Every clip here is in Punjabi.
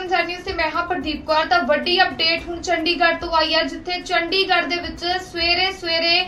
ਐਸਐਮਜ਼ੈਡ ਨਿਊਜ਼ ਤੇ ਮੈਂ ਹਾਂ ਪ੍ਰਦੀਪ ਕੌਰ। ਤਾਂ ਵੱਡੀ ਅਪਡੇਟ ਹੁਣ ਚੰਡੀਗੜ੍ਹ ਤੋਂ ਆਈ ਹੈ ਜਿੱਥੇ ਚੰਡੀਗੜ੍ਹ ਦੇ ਵਿੱਚ ਸਵੇਰੇ ਸਵੇਰੇ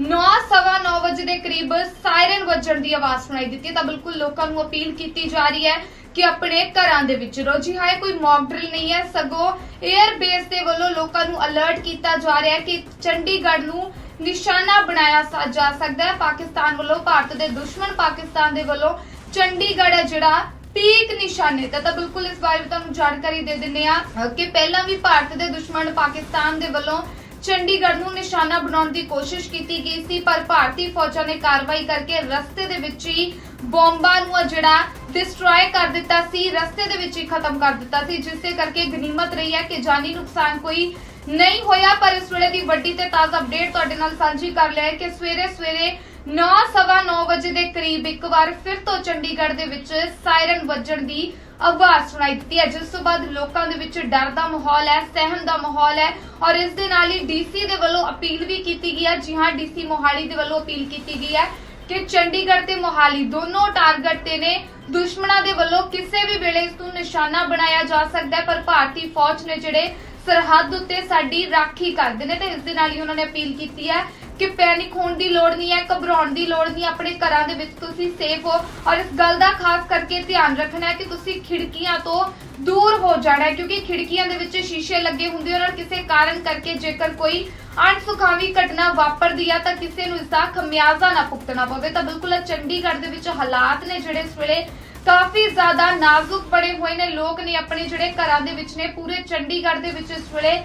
9:30 ਵਜੇ ਦੇ ਕਰੀਬ ਸਾਇਰਨ ਵੱਜਣ ਦੀ ਆਵਾਜ਼ ਸੁਣਾਈ ਦਿੱਤੀ ਤਾਂ ਬਿਲਕੁਲ ਲੋਕਾਂ ਨੂੰ ਅਪੀਲ ਕੀਤੀ ਜਾ ਰਹੀ ਹੈ ਕਿ ਆਪਣੇ ਘਰਾਂ ਦੇ ਵਿੱਚ ਰਹੋ। ਜੀ ਹਾਂ ਕੋਈ ਮੌਕ ਡਰਿਲ ਨਹੀਂ ਹੈ। ਸਗੋਂ 에ਅਰ ਬੇਸ ਦੇ ਵੱਲੋਂ ਲੋਕਾਂ ਨੂੰ ਅਲਰਟ ਕੀਤਾ ਜਾ ਰਿਹਾ ਹੈ ਕਿ ਚੰਡੀਗੜ੍ਹ ਨੂੰ ਨਿਸ਼ਾਨਾ ਬਣਾਇਆ ਜਾ ਸਕਦਾ ਹੈ। ਪਾਕਿਸਤਾਨ ਵੱਲੋਂ, ਭਾਰਤ ਦੇ ਦੁਸ਼ਮਣ ਪਾਕਿਸਤਾਨ ਦੇ ਵੱਲੋਂ ਚੰਡੀਗੜ੍ਹ ਜਿਹੜਾ ਪੀਕ ਨਿਸ਼ਾਨੇ ਤੇ ਤਾਂ ਬਿਲਕੁਲ ਇਸ ਬਾਰੇ ਤੁਹਾਨੂੰ ਜਾਣਕਾਰੀ ਦੇ ਦਿੰਨੇ ਆ ਕਿ ਪਹਿਲਾਂ ਵੀ ਭਾਰਤ ਦੇ ਦੁਸ਼ਮਣ ਪਾਕਿਸਤਾਨ ਦੇ ਵੱਲੋਂ ਚੰਡੀਗੜ੍ਹ ਨੂੰ ਨਿਸ਼ਾਨਾ ਬਣਾਉਣ ਦੀ ਕੋਸ਼ਿਸ਼ ਕੀਤੀ ਗਈ ਸੀ, ਪਰ ਭਾਰਤੀ ਫੌਜਾਂ ਨੇ ਕਾਰਵਾਈ ਕਰਕੇ ਰਸਤੇ ਦੇ ਵਿੱਚ ਹੀ ਬੰਬਾਂ ਨੂੰ ਜਿਹੜਾ ਡਿਸਟਰੋਏ ਕਰ ਦਿੱਤਾ ਸੀ, ਰਸਤੇ ਦੇ ਵਿੱਚ ਹੀ ਖਤਮ ਕਰ ਦਿੱਤਾ ਸੀ, ਜਿਸ ਦੇ ਕਰਕੇ ਗਨੀਮਤ ਰਹੀ ਹੈ ਕਿ ਜਾਨੀ ਨੁਕਸਾਨ ਕੋਈ ਨਹੀਂ ਹੋਇਆ, ਪਰ ਇਸ ਵੇਲੇ ਦੀ ਵੱਡੀ ਤੇ ਤਾਜ਼ਾ ਅਪਡੇਟ ਤੁਹਾਡੇ ਨਾਲ ਸਾਂਝੀ ਕਰ ਲਿਆ ਹੈ ਕਿ ਸਵੇਰੇ ਸਵੇਰੇ 9:30 ਵਜੇ ਦੇ ਕਰੀਬ ਇੱਕ ਵਾਰ ਫਿਰ ਤੋਂ ਚੰਡੀਗੜ੍ਹ ਦੇ ਵਿੱਚ ਸਾਇਰਨ ਵੱਜਣ ਦੀ ਆਵਾਜ਼ ਸੁਣਾਈ ਦਿੱਤੀ ਹੈ। ਜਿਸ ਤੋਂ ਬਾਅਦ ਲੋਕਾਂ ਦੇ ਵਿੱਚ ਡਰ ਦਾ ਮਾਹੌਲ ਹੈ, ਸਹਿਮ ਦਾ ਮਾਹੌਲ ਹੈ ਔਰ ਇਸ ਦੇ ਨਾਲ ਹੀ ਡੀਸੀ ਦੇ ਵੱਲੋਂ ਅਪੀਲ ਵੀ ਕੀਤੀ ਗਈ ਹੈ। ਜੀ ਹਾਂ ਡੀਸੀ ਮੋਹਾਲੀ ਦੇ ਵੱਲੋਂ ਅਪੀਲ ਕੀਤੀ ਗਈ ਹੈ ਕਿ ਚੰਡੀਗੜ੍ਹ ਤੇ ਮੋਹਾਲੀ ਦੋਨੋਂ ਟਾਰਗੇਟ ਤੇ ਨੇ। ਦੁਸ਼ਮਣਾਂ ਦੇ ਵੱਲੋਂ ਕਿਸੇ ਵੀ ਵੇਲੇ ਇਸ ਨੂੰ ਨਿਸ਼ਾਨਾ ਬਣਾਇਆ ਜਾ ਸਕਦਾ ਹੈ, ਪਰ ਭਾਰਤੀ ਫੌਜ ਨੇ ਜਿਹੜੇ ਸਰਹੱਦ ਉੱਤੇ ਸਾਡੀ ਰਾਖੀ ਕਰਦੇ ਨੇ ਤੇ ਇਸ ਦੇ ਨਾਲ ਹੀ ਉਹਨਾਂ ਨੇ ਅਪੀਲ ਕੀਤੀ ਹੈ ਕਿ ਪੈਨਿਕ ਹੋਣ ਦੀ ਲੋੜ ਨਹੀਂ ਹੈ, ਘਬਰਾਉਣ ਦੀ ਲੋੜ ਨਹੀਂ, ਆਪਣੇ ਘਰਾਂ ਦੇ ਵਿੱਚ ਤੁਸੀਂ ਸੇਫ ਹੋ। ਔਰ ਇਸ ਗੱਲ ਦਾ ਖਾਸ ਕਰਕੇ ਧਿਆਨ ਰੱਖਣਾ ਹੈ ਕਿ ਤੁਸੀਂ ਖਿੜਕੀਆਂ ਤੋਂ ਦੂਰ ਹੋ ਜਾਣਾ ਹੈ, ਕਿਉਂਕਿ ਖਿੜਕੀਆਂ ਦੇ ਵਿੱਚ ਸ਼ੀਸ਼ੇ ਲੱਗੇ ਹੁੰਦੇ ਹਨ ਔਰ ਕਿਸੇ ਕਾਰਨ ਕਰਕੇ ਜੇਕਰ ਕੋਈ ਅਣਸੁਖਾਵੀ ਘਟਨਾ ਵਾਪਰਦੀ ਆ ਤਾਂ ਕਿਸੇ ਨੂੰ ਇਸ ਦਾ ਖਮਿਆਜ਼ਾ ਨਾ ਭੁਗਤਣਾ ਪਵੇ। ਤਾਂ ਬਿਲਕੁਲ ਚੰਡੀਗੜ੍ਹ ਦੇ ਵਿੱਚ ਹਾਲਾਤ ਨੇ ਜਿਹੜੇ ਇਸ ਵੇਲੇ ਕਾਫੀ ਜ਼ਿਆਦਾ ਨਾਜ਼ੁਕ ਬਣੇ ਹੋਏ ਨੇ। ਲੋਕ ਨੇ ਆਪਣੇ ਜਿਹੜੇ ਘਰਾਂ ਦੇ ਵਿੱਚ ਨੇ, ਪੂਰੇ ਚੰਡੀਗੜ੍ਹ ਦੇ ਵਿੱਚ ਇਸ ਵੇਲੇ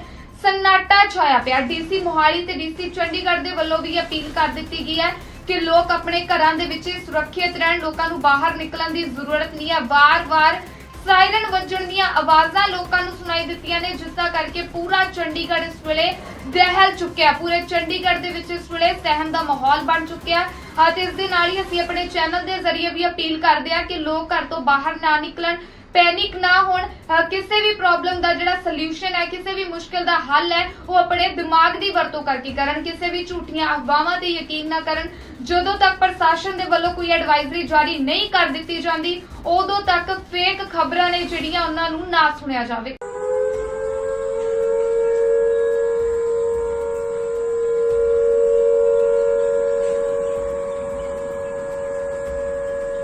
ਸੰਨਾਟਾ ਛਾਇਆ ਪਿਆ। ਡੀਸੀ ਮੋਹਾਲੀ ਤੇ ਡੀਸੀ ਚੰਡੀਗੜ੍ਹ ਦੇ ਵੱਲੋਂ ਵੀ ਅਪੀਲ ਕਰ ਦਿੱਤੀ ਗਈ ਹੈ ਕਿ ਲੋਕ ਆਪਣੇ ਘਰਾਂ ਦੇ ਵਿੱਚ ਸੁਰੱਖਿਅਤ ਰਹਿਣ, ਲੋਕਾਂ ਨੂੰ ਬਾਹਰ ਨਿਕਲਣ ਦੀ ਜ਼ਰੂਰਤ ਨਹੀਂ ਹੈ। ਵਾਰ-ਵਾਰ ਸਾਇਰਨ ਵੱਜਣ ਦੀਆਂ ਆਵਾਜ਼ਾਂ ਲੋਕਾਂ ਨੂੰ ਸੁਣਾਈ ਦਿੱਤੀਆਂ ਨੇ, ਜਿਸ ਦਾ ਕਰਕੇ ਪੂਰਾ ਚੰਡੀਗੜ੍ਹ ਇਸ ਵੇਲੇ ਦਹਿਲ ਚੁੱਕਿਆ ਪੂਰੇ ਚੰਡੀਗੜ੍ਹ ਦੇ ਵਿੱਚ ਇਸ ਵੇਲੇ ਸਹਿਮ ਦਾ ਮਾਹੌਲ ਬਣ ਚੁੱਕਿਆ ਅਤੇ ਇਸ ਦੇ ਨਾਲ ਹੀ ਅਸੀਂ ਆਪਣੇ ਚੈਨਲ ਦੇ ਜ਼ਰੀਏ ਵੀ ਅਪੀਲ ਕਰਦੇ ਹਾਂ ਕਿ ਲੋਕ ਘਰ ਤੋਂ ਬਾਹਰ ਨਾ ਨਿਕਲਣ। ਪੈਨਿਕ ਨਾ ਹੋਣ ਕਿਸੇ ਵੀ ਪ੍ਰੋਬਲਮ ਦਾ ਜਿਹੜਾ ਸੋਲੂਸ਼ਨ ਹੈ, ਕਿਸੇ ਵੀ ਮੁਸ਼ਕਲ ਦਾ ਹੱਲ ਹੈ, ਉਹ ਆਪਣੇ ਦਿਮਾਗ ਦੀ ਵਰਤੋਂ ਕਰਕੇ ਕਰਨ, ਕਿਸੇ ਵੀ ਝੂਠੀਆਂ ਅਫਵਾਹਾਂ ਤੇ ਯਕੀਨ ਨਾ ਕਰਨ। ਜਦੋਂ ਤੱਕ ਪ੍ਰਸ਼ਾਸਨ ਦੇ ਵੱਲੋਂ ਕੋਈ ਐਡਵਾਈਜ਼ਰੀ ਜਾਰੀ ਨਹੀਂ ਕਰ ਦਿੱਤੀ ਜਾਂਦੀ, ਉਦੋਂ ਤੱਕ ਫੇਕ ਖਬਰਾਂ ਨੇ ਜਿਹੜੀਆਂ ਉਹਨਾਂ ਨੂੰ ਨਾ ਸੁਣਿਆ ਜਾਵੇ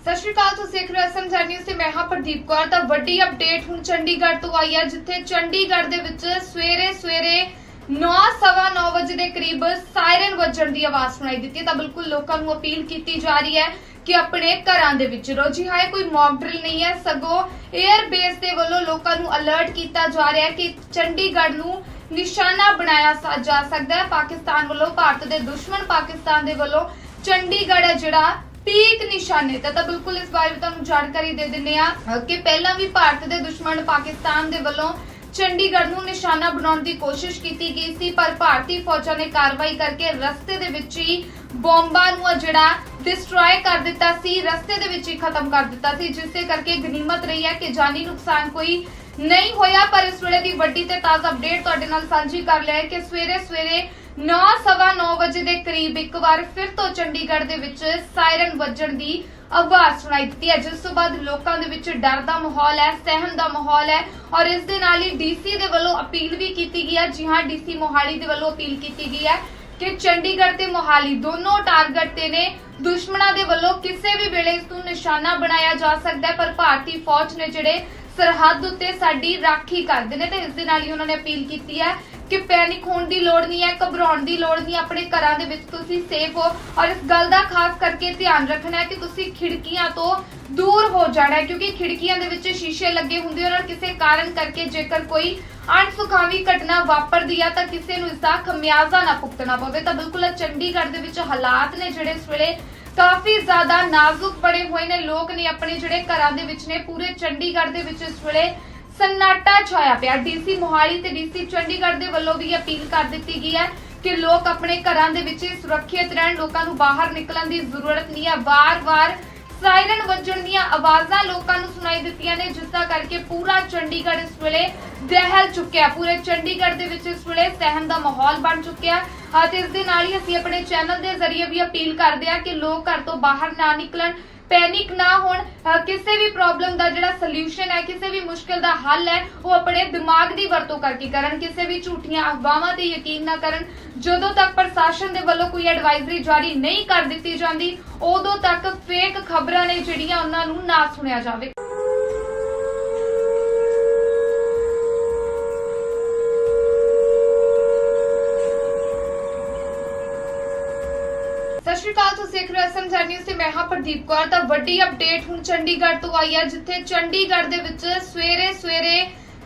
ਸਤਿ ਸ਼੍ਰੀ ਅਕਾਲ ਤੁਸੀਂ ਦੇਖ ਨਿਊਜ਼ ਤੇ ਮੈਂ ਹਾਂ ਪ੍ਰਦੀਪ ਕੌਰ। ਤਾਂ ਵੱਡੀ ਅਪਡੇਟ ਹੁਣ ਚੰਡੀਗੜ੍ਹ ਤੋਂ ਆਈ ਹੈ, ਜਿੱਥੇ ਚੰਡੀਗੜ੍ਹ ਦੇ ਵਿੱਚ ਸਵੇਰੇ ਸਵੇਰੇ 9:30 ਵਜੇ ਦੇ ਕਰੀਬ ਸਾਇਰਨ ਵੱਜਣ ਦੀ ਆਵਾਜ਼ ਸੁਣਾਈ ਦਿੱਤੀ ਤਾਂ ਬਿਲਕੁਲ ਲੋਕਾਂ ਨੂੰ ਅਪੀਲ ਕੀਤੀ ਜਾ ਰਹੀ ਹੈ ਕਿ ਆਪਣੇ ਘਰਾਂ ਦੇ ਵਿੱਚ ਰਹੋ। ਜੀ ਹਾਂ ਕੋਈ ਮੌਕ ਡਰਿਲ ਨਹੀਂ ਹੈ। ਸਗੋਂ 에ਅਰ ਬੇਸ ਦੇ ਵੱਲੋਂ ਲੋਕਾਂ ਨੂੰ ਅਲਰਟ ਕੀਤਾ ਜਾ ਰਿਹਾ ਹੈ ਕਿ ਚੰਡੀਗੜ੍ਹ ਨੂੰ ਨਿਸ਼ਾਨਾ ਬਣਾਇਆ ਜਾ ਸਕਦਾ ਹੈ। ਪਾਕਿਸਤਾਨ ਵੱਲੋਂ, ਭਾਰਤ ਦੇ ਦੁਸ਼ਮਣ ਪਾਕਿਸਤਾਨ ਦੇ ਵੱਲੋਂ ਚੰਡੀਗੜ੍ਹ ਜਿਹੜਾ ਪੀਕ ਨਿਸ਼ਾਨੇ ਤੇ ਤਾਂ ਬਿਲਕੁਲ ਇਸ ਬਾਰੇ ਤੁਹਾਨੂੰ ਜਾਣਕਾਰੀ ਦੇ ਦਿੰਨੇ ਆ ਕਿ ਪਹਿਲਾਂ ਵੀ ਭਾਰਤ ਦੇ ਦੁਸ਼ਮਣ ਪਾਕਿਸਤਾਨ ਦੇ ਵੱਲੋਂ ਚੰਡੀਗੜ੍ਹ ਨੂੰ ਨਿਸ਼ਾਨਾ ਬਣਾਉਣ ਦੀ ਕੋਸ਼ਿਸ਼ ਕੀਤੀ ਗਈ ਸੀ, ਪਰ ਭਾਰਤੀ ਫੌਜਾਂ ਨੇ ਕਾਰਵਾਈ ਕਰਕੇ ਰਸਤੇ ਦੇ ਵਿੱਚ ਹੀ ਬੰਬਾਂ ਨੂੰ ਜਿਹੜਾ ਡਿਸਟਰੋਏ ਕਰ ਦਿੱਤਾ ਸੀ, ਰਸਤੇ ਦੇ ਵਿੱਚ ਹੀ ਖਤਮ ਕਰ ਦਿੱਤਾ ਸੀ, ਜਿਸ ਦੇ ਕਰਕੇ ਗਨੀਮਤ ਰਹੀ ਹੈ ਕਿ ਜਾਨੀ ਨੁਕਸਾਨ ਕੋਈ ਨਹੀਂ ਹੋਇਆ, ਪਰ ਇਸ ਵੇਲੇ ਦੀ ਵੱਡੀ ਤੇ ਤਾਜ਼ਾ ਅਪਡੇਟ ਤੁਹਾਡੇ ਨਾਲ ਸਾਂਝੀ ਕਰ ਲਿਆ ਹੈ ਕਿ ਸਵੇਰੇ ਸਵੇਰੇ 9:30 ਵਜੇ ਦੇ ਕਰੀਬ ਇੱਕ ਵਾਰ ਫਿਰ ਤੋਂ ਚੰਡੀਗੜ੍ਹ ਦੇ ਵਿੱਚ ਸਾਇਰਨ ਵੱਜਣ ਦੀ ਆਵਾਜ਼ ਸੁਣਾਈ ਦਿੱਤੀ ਹੈ। ਜਿਸ ਤੋਂ ਬਾਅਦ ਲੋਕਾਂ ਦੇ ਵਿੱਚ ਡਰ ਦਾ ਮਾਹੌਲ ਹੈ, ਸਹਿਮ ਦਾ ਮਾਹੌਲ ਹੈ ਔਰ ਇਸ ਦੇ ਨਾਲ ਹੀ ਡੀਸੀ ਦੇ ਵੱਲੋਂ ਅਪੀਲ ਵੀ ਕੀਤੀ ਗਈ ਹੈ। ਜੀ ਹਾਂ ਡੀਸੀ ਮੋਹਾਲੀ ਦੇ ਵੱਲੋਂ ਅਪੀਲ ਕੀਤੀ ਗਈ ਹੈ ਕਿ ਚੰਡੀਗੜ੍ਹ ਤੇ ਮੋਹਾਲੀ ਦੋਨੋਂ ਟਾਰਗੇਟ ਤੇ ਨੇ। ਦੁਸ਼ਮਣਾਂ ਦੇ ਵੱਲੋਂ ਕਿਸੇ ਵੀ ਵੇਲੇ ਇਸ ਨੂੰ ਨਿਸ਼ਾਨਾ ਬਣਾਇਆ ਜਾ ਸਕਦਾ ਹੈ, ਪਰ ਭਾਰਤੀ ਫੌਜ ਨੇ ਜਿਹੜੇ ਸਰਹੱਦ ਉੱਤੇ ਸਾਡੀ ਰਾਖੀ ਕਰਦੇ ਨੇ ਤੇ ਇਸ ਦੇ ਨਾਲ ਹੀ ਉਹਨਾਂ ਨੇ ਅਪੀਲ ਕੀਤੀ ਹੈ ਕਿ ਪੈਨਿਕ ਹੋਣ ਦੀ ਲੋੜ ਨਹੀਂ ਹੈ, ਘਬਰਾਉਣ ਦੀ ਲੋੜ ਨਹੀਂ, ਆਪਣੇ ਘਰਾਂ ਦੇ ਵਿੱਚ ਤੁਸੀਂ ਸੇਫ ਹੋ ਔਰ ਇਸ ਗੱਲ ਦਾ ਖਾਸ ਕਰਕੇ ਧਿਆਨ ਰੱਖਣਾ ਹੈ ਕਿ ਤੁਸੀਂ ਖਿੜਕੀਆਂ ਤੋਂ ਦੂਰ ਹੋ ਜਾਣਾ ਹੈ, ਕਿਉਂਕਿ ਖਿੜਕੀਆਂ ਦੇ ਵਿੱਚ ਸ਼ੀਸ਼ੇ ਲੱਗੇ ਹੁੰਦੇ ਹਨ ਔਰ ਕਿਸੇ ਕਾਰਨ ਕਰਕੇ ਜੇਕਰ ਕੋਈ ਅਣਸੁਖਾਵੀ ਘਟਨਾ ਵਾਪਰਦੀ ਆ ਤਾਂ ਕਿਸੇ ਨੂੰ ਇਸ ਦਾ ਖਮਿਆਜ਼ਾ ਨਾ ਭੁਗਤਣਾ ਪਵੇ। ਤਾਂ ਬਿਲਕੁਲ ਚੰਡੀਗੜ੍ਹ ਦੇ ਵਿੱਚ ਹਾਲਾਤ ਨੇ ਜਿਹੜੇ ਇਸ ਵੇਲੇ ਕਾਫੀ ਜ਼ਿਆਦਾ ਨਾਜ਼ੁਕ ਬਣੇ ਹੋਏ ਨੇ। ਲੋਕ ਨੇ ਆਪਣੇ ਜਿਹੜੇ ਘਰਾਂ ਦੇ ਵਿੱਚ ਨੇ, ਪੂਰੇ ਚੰਡੀਗੜ੍ਹ ਦੇ ਵਿੱਚ ਇਸ ਵੇਲੇ ਸੰਨਾਟਾ ਛਾਇਆ ਪਿਆ। ਡੀਸੀ ਮੋਹਾਲੀ ਤੇ ਡੀਸੀ ਚੰਡੀਗੜ੍ਹ ਦੇ ਵੱਲੋਂ ਵੀ ਅਪੀਲ ਕਰ ਦਿੱਤੀ ਗਈ ਹੈ ਕਿ ਲੋਕ ਆਪਣੇ ਘਰਾਂ ਦੇ ਵਿੱਚ ਹੀ ਸੁਰੱਖਿਅਤ ਰਹਿਣ, ਲੋਕਾਂ ਨੂੰ ਬਾਹਰ ਨਿਕਲਣ ਦੀ ਜ਼ਰੂਰਤ ਨਹੀਂ ਹੈ। ਵਾਰ-ਵਾਰ ਸਾਇਰਨ ਵੱਜਣ ਦੀਆਂ ਆਵਾਜ਼ਾਂ ਲੋਕਾਂ ਨੂੰ ਸੁਣਾਈ ਦਿੱਤੀਆਂ ਨੇ, ਜਿਸ ਦਾ ਕਰਕੇ ਪੂਰਾ ਚੰਡੀਗੜ੍ਹ ਇਸ ਵੇਲੇ ਦਹਿਲ ਚੁੱਕਿਆ ਪੂਰੇ ਚੰਡੀਗੜ੍ਹ ਦੇ ਵਿੱਚ ਇਸ ਵੇਲੇ ਸਹਿਮ ਦਾ ਮਾਹੌਲ ਬਣ ਚੁੱਕਿਆ ਅਤੇ ਇਸ ਦੇ ਨਾਲ ਹੀ ਅਸੀਂ ਆਪਣੇ ਚੈਨਲ ਦੇ ਜ਼ਰੀਏ ਵੀ ਅਪੀਲ ਕਰਦੇ ਹਾਂ ਕਿ ਲੋਕ ਘਰ ਤੋਂ ਬਾਹਰ ਨਾ ਨਿਕਲਣ। ਪੈਨਿਕ ਨਾ ਹੋਣ ਕਿਸੇ ਵੀ ਪ੍ਰੋਬਲਮ ਦਾ ਜਿਹੜਾ ਸੋਲੂਸ਼ਨ ਹੈ, ਕਿਸੇ ਵੀ ਮੁਸ਼ਕਲ ਦਾ ਹੱਲ ਹੈ, ਉਹ ਆਪਣੇ ਦਿਮਾਗ ਦੀ ਵਰਤੋਂ ਕਰਕੇ ਕਰਨ, ਕਿਸੇ ਵੀ ਝੂਠੀਆਂ ਅਫਵਾਹਾਂ ਤੇ ਯਕੀਨ ਨਾ ਕਰਨ। ਜਦੋਂ ਤੱਕ ਪ੍ਰਸ਼ਾਸਨ ਦੇ ਵੱਲੋਂ ਕੋਈ ਐਡਵਾਈਜ਼ਰੀ ਜਾਰੀ ਨਹੀਂ ਕਰ ਦਿੱਤੀ ਜਾਂਦੀ, ਉਦੋਂ ਤੱਕ ਫੇਕ ਖਬਰਾਂ ਨੇ ਜਿਹੜੀਆਂ ਉਹਨਾਂ ਨੂੰ ਨਾ ਸੁਣਿਆ ਜਾਵੇ ਸਤਿ ਸ਼੍ਰੀ ਅਕਾਲ ਤੁਸੀਂ ਦੇਖ ਰਹੇ ਹੋ ਐਸਐਮ ਨਿਊਜ਼ ਤੇ ਮੈਂ ਹਾਂ ਪ੍ਰਦੀਪ ਕੌਰ। ਤਾਂ ਵੱਡੀ ਅਪਡੇਟ ਹੁਣ ਚੰਡੀਗੜ੍ਹ ਤੋਂ ਆਈ ਹੈ ਜਿੱਥੇ ਚੰਡੀਗੜ੍ਹ ਦੇ ਵਿੱਚ ਸਵੇਰੇ ਸਵੇਰੇ